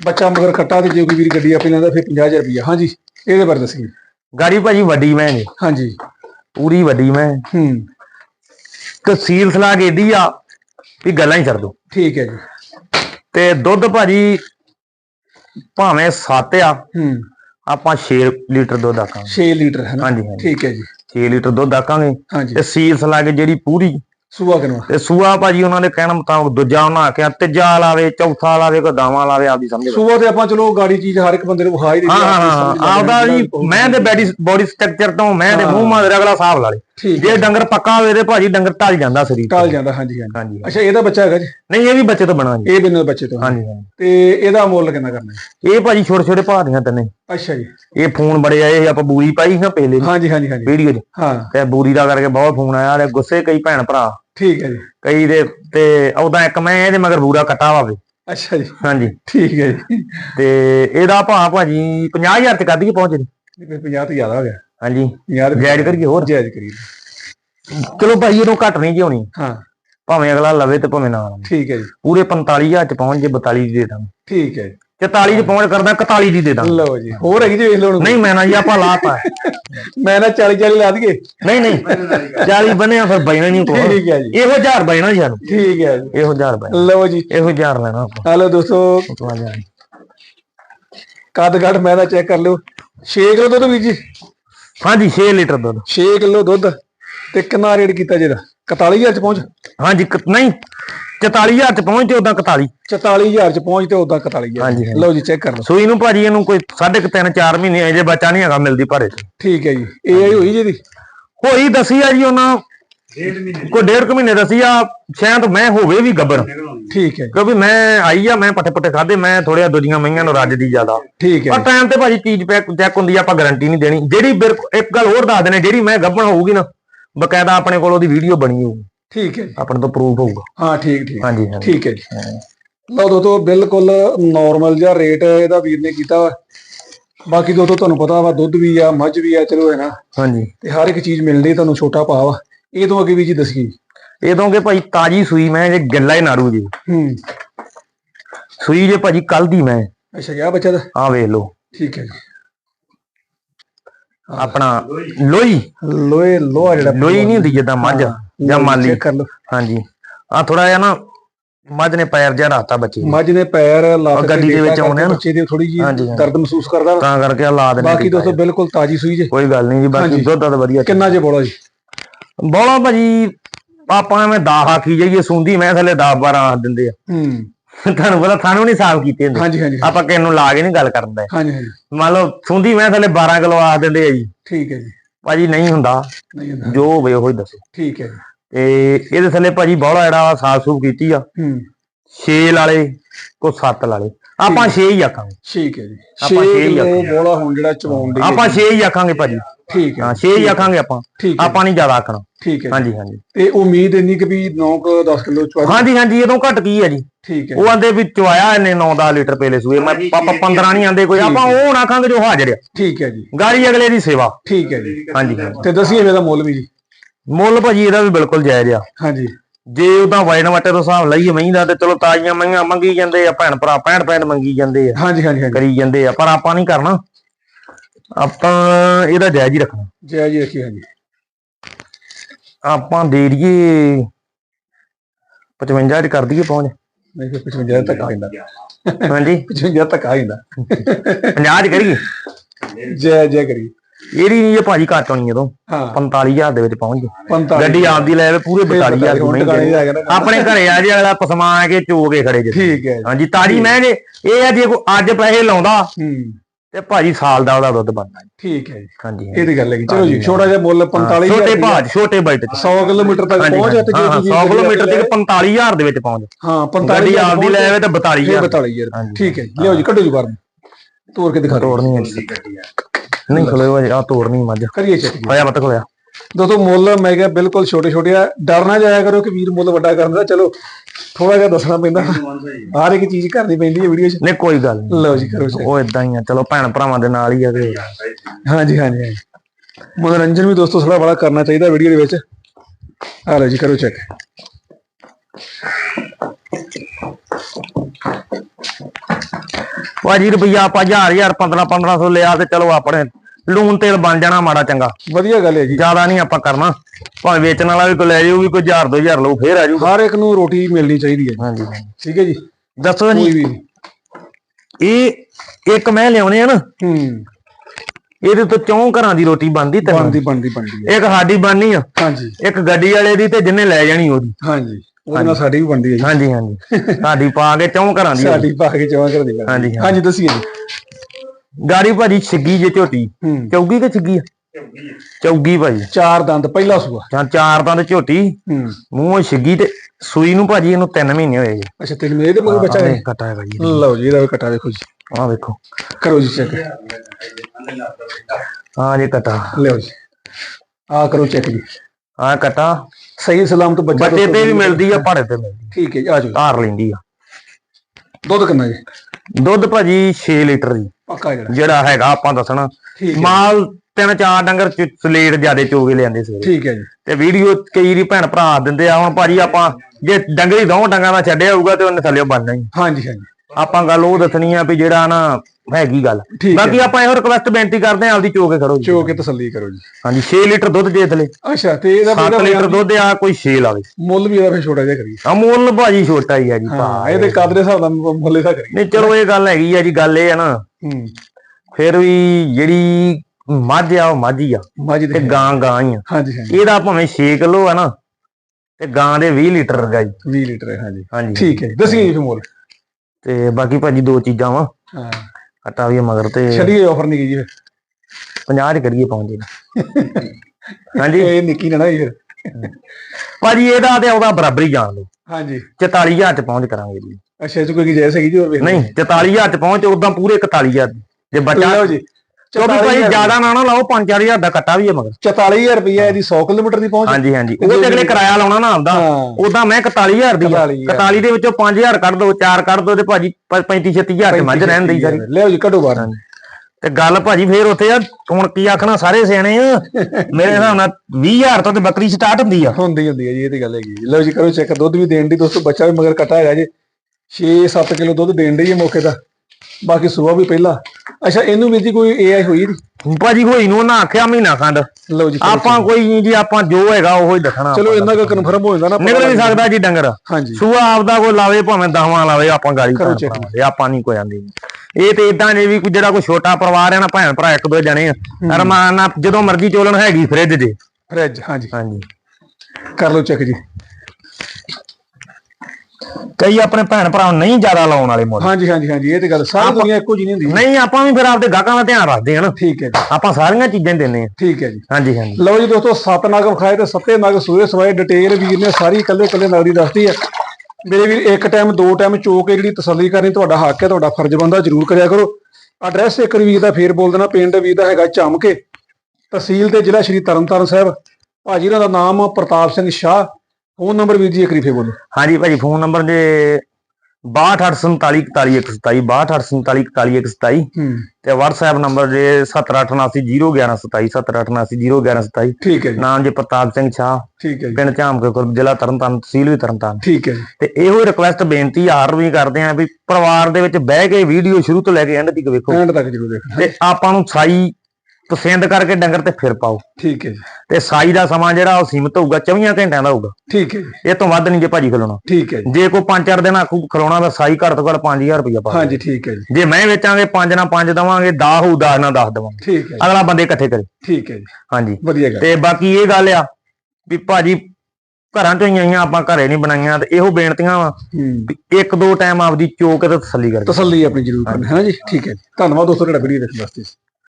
ਬੱਚਾ ਮਗਰ ਖੱਟਾ ਤੇ ਜੇ ਕੋਈ ਵੀਰ ਗੱਡੀ ਆਪਣੀ ਲੈਂਦਾ ਫਿਰ 50000 ਰੁਪਇਆ ਹਾਂਜੀ ਇਹਦੇ ਬਾਰੇ ਦੱਸੀ। ਗਾੜੀ ਭਾਜੀ ਵੱਡੀ ਮੈਂ ਜੀ। ਹਾਂਜੀ। ਪੂਰੀ ਵੱਡੀ ਮੈਂ। ਹੂੰ। ਤੇ ਸੀਲ ਸਲਾਗ ਏਡੀ ਆ ਵੀ ਗੱਲਾਂ ਹੀ ਛੱਡ ਦੋ। ਠੀਕ ਹੈ ਜੀ। ਤੇ ਦੁੱਧ ਭਾਜੀ ਭਾਵੇਂ 7 ਆ ਹੂੰ। ਆਪਾਂ 6 ਲੀਟਰ ਦੁੱਧ ਆਕਾਂਗੇ 6 ਲੀਟਰ ਹੈ ਨਾ? ਹਾਂਜੀ। ਠੀਕ ਹੈ ਜੀ। 6 ਲੀਟਰ ਦੁੱਧ ਆਕਾਂਗੇ ਹਾਂਜੀ ਤੇ ਸੀਲ ਸਲਾਗ ਜਿਹੜੀ ਪੂਰੀ ਸੂਆ ਕਿਨਵਾ ਤੇ ਸੂਆ ਭਾਜੀ ਉਹਨਾਂ ਦੇ ਕਹਿਣ ਮੁਤਾਬਕ ਦੂਜਾ ਉਹਨਾਂ ਆਖਿਆ ਤੀਜਾ ਲਾਵੇ ਚੌਥਾ ਲਾਵੇ ਕੋਈ ਦਾਵਾ ਲਾਵੇ ਆਪਦੀ ਸਮਝ ਲਓ। ਸੂਆ ਤੇ ਆਪਾਂ ਚਲੋ ਗਾੜੀ ਚੀਜ਼ ਹਰ ਇੱਕ ਬੰਦੇ ਨੂੰ ਵਿਖਾ ਹੀ ਹਾਂ ਦਿੰਦੀ ਹਾਂ ਹਾਂ ਆਪਦਾ ਜੀ ਮੈਂ ਦੇ ਬੈਡੀ ਬੋਡੀ ਸਟਰਕਚਰ ਤੋਂ ਮੈਂ ਦੇ। ਮੂੰਹ ਮਾਂ ਦੇ ਅਗਲਾ ਹਿਸਾਬ ਲਾ ਲੇ ਠੀਕ ਜੇ ਡੰਗਰ ਪੱਕਾ ਹੋਵੇ ਤੇ ਭਾਜੀ ਡੰਗਰ ਢਲ ਜਾਂਦਾ ਸਰੀਰ। ਟਲ ਜਾਂਦਾ ਹਾਂਜੀ ਹਾਂਜੀ। ਅੱਛਾ ਇਹਦਾ ਬੱਚਾ ਹੈਗਾ ਜੀ? ਨਹੀਂ ਇਹ ਵੀ ਬੱਚੇ ਤੋਂ ਬਣਾ ਜੀ। ਇਹ ਬਿਨਾਂ ਬੱਚੇ ਤੋਂ। ਹਾਂਜੀ ਹਾਂਜੀ। ਤੇ ਇਹਦਾ ਮੁੱਲ ਕਿੰਨਾ ਕਰਨਾ? ਇਹ ਭਾਜੀ ਛੋਟੇ ਛੋਟੇ ਭਾਅ ਦੀਆਂ ਤਨੇ। ਅੱਛਾ ਜੀ। ਇਹ ਫੋਨ ਬੜੇ ਆਏ ਸੀ, ਆਪਾਂ ਬੂਰੀ ਪਾਈ ਸੀ ਪਹਿਲੇ ਹਾਂਜੀ ਹਾਂਜੀ ਹਾਂਜੀ। ਵੀਡੀਓ 'ਚ। ਹਾਂ। ਤੇ ਬੂਰੀ ਦਾ ਕਰਕੇ ਬਹੁਤ ਫੋਨ ਆਇਆ ਤੇ ਗੁੱਸੇ ਕਈ ਭੈਣ ਭਰਾ। ਠੀਕ ਹੈ ਜੀ। ਕਈ ਦੇ ਤੇ ਉਹਦਾ ਇੱਕ ਮੈਂ ਇਹਦੇ ਮਗਰ ਬੂਰਾ ਕੱਟਾ ਵਾਵੇ ਅੱਛਾ ਜੀ। ਹਾਂਜੀ। ਠੀਕ ਹੈ ਜੀ। ਤੇ ਇਹਦਾ ਭਾਅ ਭਾਜੀ 50000 ਤੇ ਕੱਢ ਕੇ ਪਹੁੰਚ ਜੀ ਇਹ ਫਿਰ 50 ਤੋਂ ਜ਼ਿਆਦਾ ਹੋ ਗਿਆ। ਹਾਂਜੀ। 50 ਜਾਇਜ਼ ਕਰੀਏ ਹੋਰ। ਜਾਇਜ਼ ਕਰੀਏ। ਚਲੋ ਭਾਈ ਇਹਨੂੰ ਘੱਟ ਨਹੀਂ ਜਿਉਣੀ। ਹਾਂ। ਭਾਵੇਂ ਅਗਲਾ ਲਵੇ ਤੇ ਭਾਵੇਂ ਨਾ ਲਵੇ। ਠੀਕ ਹੈ ਜੀ। ਪੂਰੇ 45000 ਚ ਪਹੁੰਚ ਜੇ 42 ਦੀ ਦੇ ਦਾਂ ਠੀਕ ਹੈ। 44 ਚ ਪਹੁੰਚ ਕਰਦਾ 41 ਦੀ ਦੇ ਦਾਂ ਲਓ ਜੀ ਹੋਰ ਹੈਗੀ ਜੀ ਵੇਖ ਲਓ। ਨਹੀਂ ਮੈਂ ਨਾ ਜੀ ਆਪਾਂ ਲਾਤਾ ਮੈਂ ਨਾ 40 40 ਲਾ ਦਈਏ। ਨਹੀਂ ਨਹੀਂ। 40 ਬਣਿਆ ਫਿਰ ਬੈਣਾ ਨਹੀਂ ਕੋ ਠੀਕ ਹੈ ਜੀ। ਇਹੋ ਹਜ਼ਾਰ ਬੈਣਾ ਜੀ ਸਾਨੂੰ। ਠੀਕ ਹੈ ਜੀ। ਇਹੋ ਹਜ਼ਾਰ ਬੈਣਾ। ਲਓ ਜੀ। ਇਹੋ ਹਜ਼ਾਰ ਲੈਣਾ ਆਪਾਂ। ਹਲੋ ਦੋਸਤੋ। ਕੱਦ ਕੱਟ ਮੈਂ ਦਾ ਚੈੱਕ ਕਰ ਲਿਓ। 6 ਕਿਲੋ ਦੁੱਧ ਵੀਰ ਜੀ। ਹਾਂਜੀ 6 ਲੀਟਰ ਦੁੱਧ। 6 ਕਿਲੋ ਦੁੱਧ ਤੇ ਕਿੰਨਾ ਰੇਟ ਕੀਤਾ ਜਿਹਦਾ? 41000 ਚ ਪਹੁੰਚ? ਹਾਂਜੀ ਕ- ਨਹੀਂ 44000 ਚ ਪਹੁੰਚ ਤੇ ਉਦਾਂ 41 44000 ਚ ਪਹੁੰਚ ਤੇ ਉਦਾਂ 41000 ਹਾਂਜੀ। ਲਓ ਜੀ ਚੈੱਕ ਕਰ ਲਓ। ਸੂਈ ਨੂੰ ਭਾਜੀ ਇਹਨੂੰ ਕੋਈ ਸਾਢੇ ਕੁ ਤਿੰਨ 4 ਮਹੀਨੇ ਅਜੇ ਬੱਚਾ ਨਹੀਂ ਹੈਗਾ ਮਿਲਦੀ ਭਾਰੇ ਚ। ਠੀਕ ਹੈ ਜੀ। ਇਹ ਹੋਈ ਜੀ ਇਹਦੀ ਹੋਈ ਦਸੀ ਆ ਜੀ ਉਹਨਾਂ ਕੋਈ ਡੇਢ ਕੁ ਮਹੀਨੇ ਦਸੀ ਆ ਸ਼ਾਇਦ ਮੈਂ ਹੋਵੇ ਵੀ ਗੱਬਰ। ਠੀਕ ਹੈ। ਕਿਉਂਕਿ ਮੈਂ ਆਈ ਆ ਮੈਂ ਪੱਠੇ ਪੁੱਠੇ ਖਾਦੇ ਮੈਂ ਥੋੜਿਆ ਦੂਜੀਆਂ ਮਈਆਂ ਨੂੰ ਰੱਜਦੀ ਜ਼ਿਆਦਾ। ਠੀਕ ਹੈ। ਪਰ ਟਾਈਮ ਤੇ ਭਾਜੀ ਚੀਜ਼ ਪੈਕ ਚੈੱਕ ਹੁੰਦੀ ਆ ਆਪਾਂ ਗਾਰੰਟੀ ਨਹੀਂ ਦੇਣੀ। ਜਿਹੜੀ ਬਿਲਕੁਲ- ਇੱਕ ਗੱਲ ਹੋਰ ਦੱਸ ਦੇਣੇ ਜਿਹੜੀ ਮੈਂ ਗੱਭਣ ਹੋਊਗੀ ਨਾ ਬਕਾਇਦਾ ਆਪਣੇ ਕੋਲ ਉਹਦੀ ਵੀਡੀਓ ਬਣੀ ਹੋਊਗੀ ਠੀਕ ਹੈ। ਆਪਣੇ ਤੋਂ ਪ੍ਰੂਫ ਹੋਊਗਾ। ਹਾਂ ਠੀਕ ਠੀਕ। ਹਾਂਜੀ ਠੀਕ ਹੈ ਜੀ। ਲਓ ਦੋਸਤੋ ਬਿਲਕੁਲ ਨਾਰਮਲ ਜਿਹਾ ਰੇਟ ਇਹਦਾ ਵੀਰ ਨੇ ਕੀਤਾ ਵਾ। ਬਾਕੀ ਦੋਸਤੋ ਤੁਹਾਨੂੰ ਪਤਾ ਵਾ ਦੁੱਧ ਵੀ ਆ ਮੱਝ ਵੀ ਆ ਚਲੋ ਹੈ ਨਾ। ਹਾਂਜੀ। ਤੇ ਹਰ ਇੱਕ ਚੀਜ਼ ਮਿਲਦੀ ਤੁਹਾਨੂੰ ਛੋਟਾ ਭਾ ਵਾ। ਇਹ ਤੋਂ ਅੱਗੇ ਵੀ ਜੀ ਦੱਸੀਏ। ਇਹ ਦੋਗੇ ਭਾਜੀ ਤਾਜੀ ਸੂਈ ਮੈਂ ਜੇ ਗੱਲਾ ਹੀ ਨਾਰੂ ਜੀ। ਹੂੰ। ਸੂਈ ਜੇ ਭਾਜੀ ਕੱਲ ਦੀ ਮੈਂ। ਅੱਛਾ ਗਿਆ ਬੱਚਾ ਦਾ? ਆ ਵੇਖ ਲਓ। ਠੀਕ ਹੈ ਜੀ। ਆਪਣਾ ਲੋਈ ਲੋਹੇ ਲੋਹਾ ਜਿਹੜਾ ਲੋਈ ਨਹੀਂ ਹੁੰਦੀ ਜਿੱਦਾਂ ਮੱਝ ਜਾਂ ਮਾਲੀ। ਹਾਂਜੀ। ਆ ਥੋੜਾ ਜਿਹਾ ਨਾ ਮੱਝ ਨੇ ਪੈਰ ਜਿਹਾ ਰਾਤਾ ਬੱਚੇ। ਮੱਝ ਨੇ ਪੈਰ ਲਾ ਕੇ ਗੱਡੀ ਦੇ ਵਿੱਚ ਆਉਂਦੇ ਆ ਨਾ। ਬੱਚੇ ਦੀ ਥੋੜੀ ਜੀ। ਦਰਦ ਮਹਿਸੂਸ ਕਰਦਾ ਤਾਂ ਕਰਕੇ ਲਾ ਦੇਣੇ ਬਾਕੀ ਦੋਸਤੋ ਬਿਲਕੁਲ ਤਾਜੀ ਸੂਈ ਜੇ। ਕੋਈ ਗੱਲ ਨਹੀਂ ਜੀ ਬਾਕੀ। ਦੁੱਧ ਦਾ ਵਧੀਆ ਕਿੰਨਾ ਜੇ ਬੋਲਾ ਜੀ? ਬੋਲਾ ਭਾਜੀ ਆਪਾਂ ਐਵੇਂ ਦਾਹ ਆਖੀ ਜਾਈਏ ਸੁੰਦੀ ਮੈਂ ਥੱਲੇ 10 12 ਆਖ ਦਿੰਦੇ ਆ। ਹੂੰ। ਤੁਹਾਨੂੰ ਪਤਾ ਥਾਨੂੰ ਨਹੀਂ ਸਾਫ਼ ਕੀਤੇ ਹੁੰਦੇ। ਹਾਂਜੀ ਹਾਂਜੀ। ਆਪਾਂ ਕਿਸੇ ਨੂੰ ਲਾ ਕੇ ਨਹੀਂ ਗੱਲ ਕਰਦੇ ਹਾਂਜੀ ਹਾਂਜੀ। ਮੰਨ ਲਓ ਸੁੰਦੀ ਮੈਂ ਥੱਲੇ 12 ਕਿਲੋ ਆਖ ਦਿੰਦੇ ਆ ਜੀ। ਠੀਕ ਹੈ ਜੀ। ਭਾਜੀ ਨਹੀਂ ਹੁੰਦਾ। ਨਹੀਂ ਹੁੰਦਾ। ਜੋ ਹੋਵੇ ਉਹ ਹੀ ਦੱਸੋ। ਠੀਕ ਹੈ ਜੀ। ਤੇ ਇਹਦੇ ਥੱਲੇ ਭਾਜੀ ਬੋਲਾ ਜਿਹੜਾ ਸਾਫ਼ ਸੂਫ ਕੀਤੀ ਆ। ਹੂੰ। 6 ਵਾਲੇ ਕੋ 7 ਵਾਲੇ ਆਪਾਂ 6 ਹੀ। ਆਖਾਂਗੇ। ਠੀਕ ਹੈ ਜੀ। ਆਪਾਂ 6 ਛੇ ਹੀ ਆਖਾਂਗੇ। ਬੋਲਾ ਹੁਣ ਜਿਹੜਾ ਚਵਾਉਣ ਦੀ ਆਪਾਂ 6 ਹੀ ਆਖਾਂਗੇ ਭਾਜੀ। ਠੀਕ ਹੈ ਹਾਂ 6 ਹੀ ਆਖਾਂਗੇ ਆਪਾਂ। ਠੀਕ ਹੈ ਆਪਾਂ ਨਹੀਂ ਜ਼ਿਆਦਾ ਆਖਣਾ। ਠੀਕ ਹੈ ਜੀ। ਹਾਂਜੀ ਹਾਂਜੀ। ਤੇ ਉਮੀਦ ਇੰਨੀ ਕਿ ਵੀ 9 ਕੁ 10 ਕਿਲੋ ਚਵਾ ਹਾਂਜੀ ਹਾਂਜੀ ਇਹਦੋਂ ਘੱਟ ਕੀ ਹੈ ਜੀ? ਠੀਕ ਹੈ। ਉਹ ਆਂਦੇ ਵੀ ਚਵਾਇਆ ਇਹਨੇ 9-10 ਲੀਟਰ ਪੇਲੇ ਸੂਏ। ਮੈਂ ਪਾਪਾ 15 ਨਹੀਂ ਆਂਦੇ ਕੋਈ। ਆਪਾਂ ਉਹ ਨਾ ਆਖਾਂਗੇ ਜੋ ਹਾਜ਼ਰ ਆ। ਠੀਕ ਹੈ ਜੀ। ਗਾੜੀ ਅਗਲੇ ਦੀ ਸੇਵਾ। ਠੀਕ ਹੈ ਜੀ। ਹਾਂਜੀ। ਹਾਂਜੀ ਤੇ ਦਸੀਏ ਇਹਦਾ ਮੁੱਲ ਵੀ ਜੀ। ਮੁੱਲ ਭਾਜੀ ਇਹਦਾ ਵੀ ਬਿਲਕੁਲ ਜਾਇਜ਼ ਆ। ਹਾਂਜੀ। ਜੇ ਉਹਦਾ ਵਜਨ ਵਟੇ ਤੋਂ ਹਿਸਾਬ ਲਈਏ ਮਹੀਂ ਦਾ ਤੇ ਚਲੋ ਤਾਜ਼ੀਆਂ ਮਹੀਆਂ ਮੰਗੀ ਜਾਂਦੇ ਆ ਭੈਣ ਭਰਾ 65 65 ਮੰਗੀ ਜਾਂਦੇ ਆ। ਹਾਂਜੀ ਹਾਂਜੀ ਹਾਂਜੀ। ਕਰੀ ਜਾਂਦੇ ਆ। ਪਰ ਆਪਾਂ ਨਹੀਂ ਕਰਨਾ। ਆਪਾਂ ਇਹਦਾ ਜਾਇਜ਼ ਹੀ ਰੱਖਣਾ। ਜੈ ਜੀ ਰੱਖੀ ਹਾਂਜੀ। ਆਪਾਂ ਦੇ ਦਈਏ 55 ਚ ਕਰ ਦਈਏ ਪਹੁੰਚ। ਨਹੀਂ ਫਿਰ 55 ਤੱਕ ਆ ਜਾਂਦਾ। ਹਾਂਜੀ। 55 ਤੱਕ ਆ ਜਾਂਦਾ। 50 ਚ ਕਰੀਏ। ਜੈ ਜੈ ਕਰੀ ਇਹਦੀ ਨਹੀਂ ਇਹ ਭਾਜੀ ਘੱਟ ਹੋਣੀ ਜਦੋਂ ਹਾਂ। 45000 ਦੇ ਵਿੱਚ ਪਹੁੰਚ ਜੇ 45 ਗੱਡੀ ਆਪਦੀ ਲੈ ਆਵੇ ਪੂਰੇ 42000 ਦੀ ਹੁਣ ਮਹੀਂ ਟਿਕਾਣੇ ਦੇ। ਦਾ ਹੈਗਾ ਨਾ। ਆਪਣੇ ਘਰੇ ਆ ਜੇ ਅਗਲਾ ਪਸਮਾ ਕੇ ਚੋ ਕੇ ਖੜੇ ਜੇ। ਠੀਕ ਹੈ ਜੀ। ਹਾਂਜੀ ਤਾਜੀ ਮੈਂ ਜੇ ਇਹ ਆ ਜੇ ਕੋਈ ਅੱਜ ਪੈਸੇ ਲਾਉਂਦਾ ਹੂੰ। ਤੇ ਭਾਜੀ ਸਾਲ ਦਾ ਉਹਦਾ ਦੁੱਧ ਬਣਦਾ ਜੀ। ਠੀਕ ਹੈ ਜੀ। ਹਾਂਜੀ ਇਹ ਦੀ ਗੱਲ ਹੈਗੀ। ਚਲੋ ਜੀ ਛੋਟਾ ਜਿਹਾ ਮੁੱਲ 45 ਛੋਟੇ ਭਾਜ ਛੋਟੇ ਬਾਈਟ ਚ। 100 ਕਿਲੋਮੀਟਰ ਤੱਕ ਪਹੁੰਚ ਤੇ ਹਾਂ, ਹਾਂ, 100 ਕਿਲੋਮੀਟਰ ਤੱਕ 45000 ਦੇ ਵਿੱਚ ਪਹੁੰਚ ਹਾਂ 45 ਗੱਡੀ ਆਪਦੀ ਲੈ ਆਵੇ ਤਾਂ 42000 42000 ਹਾਂਜੀ। ਠੀਕ ਹੈ। ਲਿਓ ਜੀ ਕੱਢੋ ਜੀ ਬਾਹਰ। ਤੋੜ ਕੇ ਦਿਖਾ ਤੋੜਨੀ ਹੈ ਨਹੀਂ ਖਲੋਇਓ ਆ ਤੋੜਨੀ ਮੱਝ ਕਰੀਏ ਚੈੱਕ ਜੀ। ਹੋਇਆ ਮਤ ਖਲੋਇਆ ਦੋਸਤੋ ਮੁੱਲ ਮੈਂ ਕਿਹਾ ਬਿਲਕੁਲ ਛੋਟੇ ਛੋਟੇ ਆ ਡਰਨਾ ਜਾਇਆ ਕਰੋ ਕਿ ਵੀਰ ਮੁੱਲ ਵੱਡਾ ਕਰਨ ਦਾ ਚਲੋ ਥੋੜਾ ਜਿਹਾ ਦੱਸਣਾ ਪੈਂਦਾ। ਹਰ ਇੱਕ ਚੀਜ਼ ਕਰਨੀ ਪੈਂਦੀ ਹੈ ਵੀਡੀਓ 'ਚ। ਨਹੀਂ ਕੋਈ ਗੱਲ ਨਹੀਂ। ਲਓ ਜੀ ਕਰੋ। ਉਹ ਇਦਾਂ ਹੀ ਆ ਚਲੋ ਭੈਣ ਭਰਾਵਾਂ ਦੇ ਨਾਲ ਹੀ ਆ ਤੇ ਹਾਂਜੀ ਹਾਂਜੀ ਮਨੋਰੰਜਨ ਵੀ ਦੋਸਤੋ ਥੋੜਾ ਬੜਾ ਕਰਨਾ ਚਾਹੀਦਾ ਵੀਡੀਓ ਦੇ ਵਿੱਚ। ਆ ਲਓ ਜੀ ਕਰੋ ਚੈੱਕ। ਆਪਾਂ 1000 1000 15 1500 ਲਿਆ ਤੇ ਚਲੋ ਆਪਣੇ ਲੂਣ ਤੇਲ ਬਣ ਜਾਣਾ ਮਾੜਾ ਚੰਗਾ। ਵਧੀਆ ਗੱਲ ਹੈ ਜੀ ਜ਼ਿਆਦਾ ਨਹੀਂ ਆਪਾਂ ਕਰਨਾ। ਭਾਵੇਂ ਵੇਚਣ ਵਾਲਾ ਵੀ ਕੋਈ ਲੈ ਜਾਊ ਵੀ ਕੋਈ 1000 2000 ਲਊ ਫੇਰ ਆ ਜਾਊ ਹਰ ਇੱਕ ਨੂੰ ਰੋਟੀ ਮਿਲਣੀ ਚਾਹੀਦੀ ਹੈ। ਹਾਂਜੀ। ਠੀਕ ਹੈ ਜੀ। ਦੱਸੋ ਜੀ। ਇਹ ਇੱਕ ਮੈਂ ਲਿਆਉਣੇ ਆ ਨਾ। ਹੂੰ। ਇਹਦੇ ਤੋਂ ਚੌਂ ਘਰਾਂ ਦੀ ਰੋਟੀ ਬਣਦੀ ਤੇ ਬਣਦੀ ਬਣਦੀ ਬਣਦੀ ਇੱਕ ਸਾਡੀ ਬਣਨੀ ਆ। ਹਾਂਜੀ। ਇੱਕ ਗੱਡੀ ਵਾਲੇ ਦੀ ਤੇ ਜਿੰਨੇ ਲੈ ਜਾਣੀ ਉਹਦੀ। ਹਾਂਜੀ। ਉਹਦੇ ਨਾਲ ਸਾਡੀ ਵੀ ਬਣਦੀ ਹੈ ਹਾਂਜੀ ਹਾਂਜੀ। ਸਾਡੀ ਪਾ ਕੇ ਚੌਂ ਘਰਾਂ ਦੀ ਸਾਡੀ ਪਾ ਕੇ ਜਮਾ ਕਰ ਦੀ ਹਾਂਜੀ, ਹਾਂਜੀ। ਹਾਂਜੀ ਦੱਸੀਏ ਜੀ। ਗਾੜੀ ਭਾਜੀ ਛਿੱਗੀ ਜੇ ਝੋਟੀ। ਹੂੰ। ਚੌਗੀ ਕਿ ਛਿੱਗੀ ਆ? ਚੌਗੀ ਭਾਜੀ। ਚਾਰ ਦੰਦ ਪਹਿਲਾ ਸੂਆ। ਜਾਂ ਚਾਰ ਦੰਦ ਝੋਟੀ। ਹੂੰ। ਮੂੰਹੋਂ ਛਿੱਗੀ ਤੇ ਸੂਈ ਨੂੰ ਭਾਜੀ ਇਹਨੂੰ 3 ਮਹੀਨੇ ਹੋਏ ਜੀ। ਅੱਛਾ ਤਿੰਨ ਮਹੀਨੇ ਦੇ ਮਗਰ ਬੱਚਾ ਹੈ ਕਟਾ ਹੈ ਭਾਜੀ। ਲਓ ਜੀ ਇਹਦਾ ਵੀ ਕਟਾ ਦੇਖੋ ਜੀ। ਆਹ ਵੇਖੋ। ਕਰੋ ਜੀ ਚੈੱਕ। ਹਾਂ ਜੀ ਕਟਾ। ਲਿਓ ਜੀ। ਆ ਕਰੋ ਚੈੱਕ ਜੀ। ਆਹ ਕਟਾ। ਸਹੀ ਸਲਾਮਤ ਬੱਚਾ ਬੱਚੇ ਤੇ ਵੀ ਮਿਲਦੀ ਆ ਭਾੜੇ ਤੇ ਮਿਲਦੀ ਠੀਕ ਹੈ ਜੀ ਆ ਜਾਓ ਧਾਰ ਲੈਂਦੀ ਆ। ਦੁੱਧ ਕਿੰਨਾ ਜੀ? ਦੁੱਧ ਭਾਜੀ 6 ਲੀਟਰ ਜੀ। ਪੱਕਾ ਜਿਹੜਾ। ਜਿਹੜਾ ਹੈਗਾ ਆਪਾਂ ਦੱਸਣਾ। ਠੀਕ ਹੈ ਮਾਲ ਤਿੰਨ ਚਾਰ ਡੰਗਰ ਚ ਸਲੇਟ ਜਿਆਦੇ ਚੋਗੇ ਲਿਆਂਦੇ ਸਵੇਰੇ ਠੀਕ ਹੈ ਜੀ। ਤੇ ਵੀਡੀਓ ਕਈ ਰੀ ਭੈਣ ਭਰਾ ਦਿੰਦੇ ਆ ਹੁਣ ਭਾਜੀ ਆਪਾਂ ਜੇ ਡੰਗਰੀ ਦੋ ਡੰਗਾਂ ਦਾ ਛੱਡਿਆ ਹੋਊਗਾ ਤੇ ਉਹਨੇ ਥੱਲੇ ਬਣਨਾ ਹੀ। ਹਾਂਜੀ ਹਾਂਜੀ। ਆਪਾਂ ਗੱਲ ਉਹ ਦੱਸਣੀ ਆ ਵੀ ਜਿਹੜਾ ਨਾ ਹੈਗੀ ਗੱਲ। ਠੀਕ ਬਾਕੀ ਆਪਾਂ ਇਹੋ ਰਿਕਵੈਸਟ ਬੇਨਤੀ ਕਰਦੇ ਆ ਆਪਦੀ ਚੋ ਕੇ ਖੜੋ ਜੀ। ਚੋ ਕੇ ਤਸੱਲੀ ਕਰੋ ਜੀ। ਹਾਂਜੀ 6 ਲੀਟਰ ਦੁੱਧ ਜੇ ਥਲੇ ਅੱਛਾ ਤੇ ਇਹਦਾ 7 ਇਹਦਾ ਲੀਟਰ ਦੁੱਧ ਆ ਕੋਈ 6 ਲਾਵੇ। ਮੁੱਲ ਵੀ ਇਹਦਾ ਫਿਰ ਛੋਟਾ ਜਿਹਾ ਕਰੀਏ। ਅਮੂਲ ਭਾਜੀ ਛੋਟਾ ਹੀ ਆ ਜੀ ਹਾਂ ਇਹਦੇ ਕਦ ਦੇ ਹਿਸਾਬ ਨਾਲ ਮੁੱਲ ਇਹਦਾ ਕਰੀਏ। ਨਹੀਂ ਚਲੋ ਇਹ ਗੱਲ ਹੈਗੀ ਆ ਜੀ ਗੱਲ ਇਹ ਆ ਨਾ। ਫਿਰ ਵੀ ਜਿਹੜੀ ਮੱਝ ਆ ਉਹ ਮੱਝ ਹੀ ਆ। ਤੇ ਦੇ ਗਾਂ ਗਾਂ ਹੀ ਆ। ਹਾਂਜੀ ਹਾਂਜੀ। ਇਹਦਾ ਭਾਵੇਂ 6 ਕਿਲੋ ਆ ਨਾ ਤੇ ਗਾਂ ਦੇ 20 ਲੀਟਰ ਹੈਗਾ ਜੀ। 20 ਲੀਟਰ ਹਾਂਜੀ। ਹਾਂਜੀ ਠੀਕ ਹੈ ਜੀ ਦੱਸੀਏ ਜੀ ਫਿਰ ਮੁੱਲ। ਤੇ ਬਾਕੀ ਭਾਜੀ ਦੋ ਚੀਜ਼ਾਂ ਵਾ। ਹਾਂ। ਹਟਾ ਵੀ ਮਗਰ ਤੇ। ਛੱਡੀਏ ਆਫਰ ਨਹੀਂ ਗਈ ਜੀ ਫਿਰ। 50 ਚ ਕਰੀਏ ਪਹੁੰਚੇ ਨਾ ਹਾਂਜੀ। ਇਹ ਨਿੱਕੀ ਨਾ ਫਿਰ। ਭਾਜੀ ਇਹਦਾ ਤੇ ਉਹਦਾ ਬਰਾਬਰੀ ਜਾਣ ਲਓ ਹਾਂਜੀ। 44000 ਚ ਪਹੁੰਚ ਕਰਾਂਗੇ ਜੀ। ਅੱਛਾ ਇਹ ਚ ਕੋਈ ਗੁੰਜਾਇਸ਼ ਹੈਗੀ ਜੀ ਹੋਰ ਨਹੀਂ 44000 ਚ ਪਹੁੰਚ ਉਦਾਂ ਪੂਰੇ 41000 ਜੇ ਬੱਚਾ ਲਓ ਜੀ। ਕਿਉਂਕਿ ਭਾਜੀ ਜ਼ਿਆਦਾ ਨਾ ਨਾ ਲਾਓ 5-4000 ਦਾ ਕੱਟਾ ਵੀ ਹੈ ਮਗਰ। 44000 ਰੁਪਏ ਇਹਦੀ 100 ਕਿਲੋਮੀਟਰ ਦੀ ਪਹੁੰਚ। ਹਾਂਜੀ ਹਾਂਜੀ। ਉਹ ਤੇ ਅਗਲੇ ਕਿਰਾਇਆ ਲਾਉਣਾ ਨਾ ਆਉਂਦਾ ਉਦਾਂ ਮੈਂ 41000 ਦੀ ਆ। 41,000 41 ਦੇ ਵਿੱਚੋਂ 5000 ਕੱਢ ਦੋ 4 ਕੱਢ ਦੋ ਤੇ ਭਾਜੀ 35-36000 ਤੇ ਮੱਝ ਰਹਿਣ ਦੀ ਸਾਰੀ। ਲਿਓ ਜੀ ਕੱਢੋ ਬਾਹਰ। ਤੇ ਗੱਲ ਭਾਜੀ ਫੇਰ ਉੱਥੇ ਆ ਹੁਣ ਕੀ ਆਖਣਾ ਸਾਰੇ ਸਿਆਣੇ ਆ? ਮੇਰੇ ਹਿਸਾਬ ਨਾਲ 20000 ਤੋਂ ਤੇ ਬੱਕਰੀ ਸਟਾਰਟ ਹੁੰਦੀ ਆ। ਹੁੰਦੀ ਹੁੰਦੀ ਹੈ ਜੀ ਇਹ ਤੇ ਗੱਲ ਹੈਗੀ। ਲਓ ਜੀ ਕਰੋ ਚੈੱਕ। ਦੁੱਧ ਵੀ ਦੇਣ ਦੀ ਦੋਸਤੋ ਬੱਚਾ ਵੀ ਮਗਰ ਕਟਾ ਹੈਗਾ ਜੀ। 6-7 ਕਿਲੋ ਦੁੱਧ ਦੇਣ ਦੀ ਹੈ ਮੌਕੇ ਦਾ। ਬਾਕੀ ਸੂਆ ਵੀ ਪਹਿਲਾ। ਅੱਛਾ ਇਹਨੂੰ ਵੀ ਜੀ ਕੋਈ ਏਆਈ ਹੋਈ ਨੀ? ਭਾਜੀ ਹੋਈ ਨੂੰ ਉਹਨਾਂ ਆਖਿਆ ਮਹੀਨਾ ਖੰਡ। ਲਓ ਜੀ ਆਪਾਂ ਕੋਈ ਨਹੀਂ ਜੀ ਆਪਾਂ ਜੋ ਹੈਗਾ ਉਹ ਹੀ ਦੱਸਣਾ ਚਲੋ ਇੰਨਾ ਕੁ ਕਨਫਰਮ ਹੋ ਜਾਂਦਾ ਨਾ ਨਿਕਲ ਲੱਗ ਸਕਦਾ ਜੀ ਡੰਗਰ। ਹਾਂਜੀ। ਸੂਆ ਆਪਦਾ ਕੋਈ ਲਾਵੇ ਭਾਵੇਂ ਦਹਵਾਂ ਲਾਵੇ ਆਪਾਂ ਗਾੜੀ ਕਰੋ ਦੇ, ਆਪਾਂ ਨਹੀਂ ਕੋਈ ਆਂਦੀ। ਇਹ ਤੇ ਇਦਾਂ ਜੇ ਵੀ ਕੋਈ ਜਿਹੜਾ ਕੋਈ ਛੋਟਾ ਪਰਿਵਾਰ ਹੈ ਨਾ ਭੈਣ ਭਰਾ ਇੱਕ ਦੋ ਜਣੇ ਆ ਅਰਮਾਨ ਨਾਲ ਜਦੋਂ ਮਰਜ਼ੀ ਚੋਲਣ ਹੈਗੀ ਫ੍ਰਿਜ ਜੇ ਫ੍ਰਿਜ ਹਾਂਜੀ। ਹਾਂਜੀ। ਕਰ ਲਓ ਚੈੱਕ ਜੀ। ਕਈ ਆਪਣੇ ਭੈਣ ਭਰਾ ਨੂੰ ਨਹੀਂ ਜ਼ਿਆਦਾ ਲਾਉਣ ਵਾਲੇ ਮੁੱਲ। ਹਾਂਜੀ ਹਾਂਜੀ ਹਾਂਜੀ ਇਹ ਤੇ ਗੱਲ ਸਾਰੀ ਦੁਨੀਆ ਇੱਕੋ ਜਿਹੀ ਨਹੀਂ ਹੁੰਦੀ। ਨਹੀਂ ਆਪਾਂ ਵੀ ਫਿਰ ਆਪਦੇ ਗਾਹਕਾਂ ਦਾ ਧਿਆਨ ਰੱਖਦੇ ਹਾਂ ਨਾ। ਠੀਕ ਹੈ ਜੀ। ਆਪਾਂ ਸਾਰੀਆਂ ਚੀਜ਼ਾਂ ਹੀ ਦਿੰਦੇ ਆ ਠੀਕ ਹੈ ਜੀ। ਹਾਂਜੀ ਹਾਂਜੀ। ਲਓ ਜੀ ਦੋਸਤੋ ਸੱਤ ਨਗ ਵਿਖਾਏ ਤੇ ਸੱਤੇ ਨਗ ਸੂਏ ਸਵਾਏ। ਡਿਟੇਲ ਵੀਰ ਨੇ ਸਾਰੀ ਇਕੱਲੇ ਇਕੱਲੇ ਨਗ ਦੀ ਦੱਸਦੀ ਹੈ। ਮੇਰੇ ਵੀਰ ਇੱਕ ਟਾਈਮ ਦੋ ਟਾਈਮ ਚੋ ਕੇ ਜਿਹੜੀ ਤਸੱਲੀ ਕਰਨੀ ਤੁਹਾਡਾ ਹੱਕ ਹੈ ਤੁਹਾਡਾ ਫਰਜ਼ ਬੰਦਾ ਜ਼ਰੂਰ ਕਰਿਆ ਕਰੋ। ਐਡਰੈਸ ਇੱਕ ਵਾਰੀ ਦਾ ਫੇਰ ਬੋਲ ਦੇਣਾ ਪਿੰਡ ਵੀਰ ਦਾ ਹੈਗਾ ਝਮਕੇ। ਤਹਿਸੀਲ ਤੇ ਜ਼ਿਲ੍ਹਾ ਸ਼੍ਰੀ ਤਰਨਤਾਰਨ ਸਾਹਿਬ। ਭਾਜੀ ਇਹਨਾਂ ਦਾ ਨਾਮ ਪ੍ਰਤਾਪ ਸਿੰਘ ਸ਼ਾਹ। ਫੋਨ ਨੰਬਰ ਵੀਰ ਜੀ ਇੱਕ ਵਾਰੀ ਫੇਰ ਬੋਲੋ। ਹਾਂਜੀ ਭਾਜੀ ਫੋਨ ਨੰਬਰ ਜੇ 6247414127 6247414127 ਹੂੰ। ਤੇ WhatsApp ਨੰਬਰ ਜੇ 7879011127 7879011127 ਠੀਕ ਹੈ ਜੀ। ਨਾਮ ਜੇ ਪ੍ਰਤਾਪ ਸਿੰਘ ਸ਼ਾਹ ਠੀਕ ਹੈ ਪਿੰਡ ਝਾਮਕੇ ਖੁਰਦ ਜ਼ਿਲ੍ਹਾ ਤਰਨਤਾਰਨ ਤਹਿਸੀਲ ਵੀ ਤਰਨਤਾਰਨ। ਠੀਕ ਹੈ ਤੇ ਇਹੋ ਹੀ ਰਿਕੁਐਸਟ ਬੇਨਤੀ ਹਾਰ ਵੀ ਕਰਦੇ ਆਂ ਵੀ ਪਰਿਵਾਰ ਦੇ ਵਿੱਚ ਬਹਿ ਕੇ ਵੀਡੀਓ ਸ਼ੁਰੂ ਤੋਂ ਲੈ ਕੇ ਐਂਡ ਤੱਕ ਵੇਖੋ। ਐਂਡ ਤੱਕ ਜ਼ਰੂਰ ਦੇਖਣਾ। ਤੇ ਆਪਾਂ ਨੂੰ ਸਾਈ ਪਸੰਦ ਕਰਕੇ ਡੰਗਰ ਤੇ ਫਿਰ ਪਾਓ। ਠੀਕ ਹੈ ਜੀ। ਤੇ ਸਾਈ ਦਾ ਸਮਾਂ ਜਿਹੜਾ ਉਹ ਸੀਮਤ ਹੋਊਗਾ 24 ਘੰਟਿਆਂ ਦਾ ਹੋਊਗਾ। ਠੀਕ ਹੈ ਜੀ। ਇਹ ਤੋਂ ਵੱਧ ਨਹੀਂ ਜੇ ਭਾਜੀ ਖਲੋਣਾ। ਠੀਕ ਹੈ ਜੀ। ਜੇ ਕੋਈ 5-4 ਦਿਨ ਆਖੂ ਖਲੋਣਾ ਤਾਂ ਸਾਈ ਘੱਟ ਤੋਂ ਘੱਟ 5000 ਰੁਪਇਆ ਪਾ ਹਾਂਜੀ ਠੀਕ ਹੈ ਜੀ। ਜੇ ਮੈਂ ਵੇਚਾਂਗੇ 5 ਨਾਲ 5 ਦਵਾਂਗੇ 10 ਹੋਊ 10 ਨਾਲ 10 ਦਵਾਂਗੇ। ਠੀਕ ਹੈ ਅਗਲਾ ਬੰਦੇ ਇਕੱਠੇ ਕਰੇ। ਠੀਕ ਹੈ ਜੀ। ਹਾਂਜੀ। ਵਧੀਆ ਗੱਲ। ਤੇ ਬਾਕੀ ਇਹ ਗੱਲ ਆ ਵੀ ਭਾਜੀ ਘਰਾਂ ਚੋਂ ਹੀ ਆਈਆਂ ਆਪਾਂ ਘਰੇ ਨਹੀਂ ਬਣਾਈਆਂ ਤੇ ਇਹੋ ਬੇਨਤੀਆਂ ਵਾ ਇੱਕ ਦੋ ਟਾਈਮ ਆਪਦੀ ਚੋਕ ਤੇ ਤਸੱਲੀ ਕਰਕੇ। ਤਸੱਲੀ ਆਪਣੀ ਜ਼ਰੂਰ ਕਰਨੀ ਹੈ ਨਾ ਜੀ? ਠੀਕ ਹੈ ਜੀ। ਧੰਨਵਾਦ ਦੋਸਤੋ ਤੁਹਾਡਾ ਵੀਡੀਓ ਦੇਖਣ ਵਾਸਤੇ।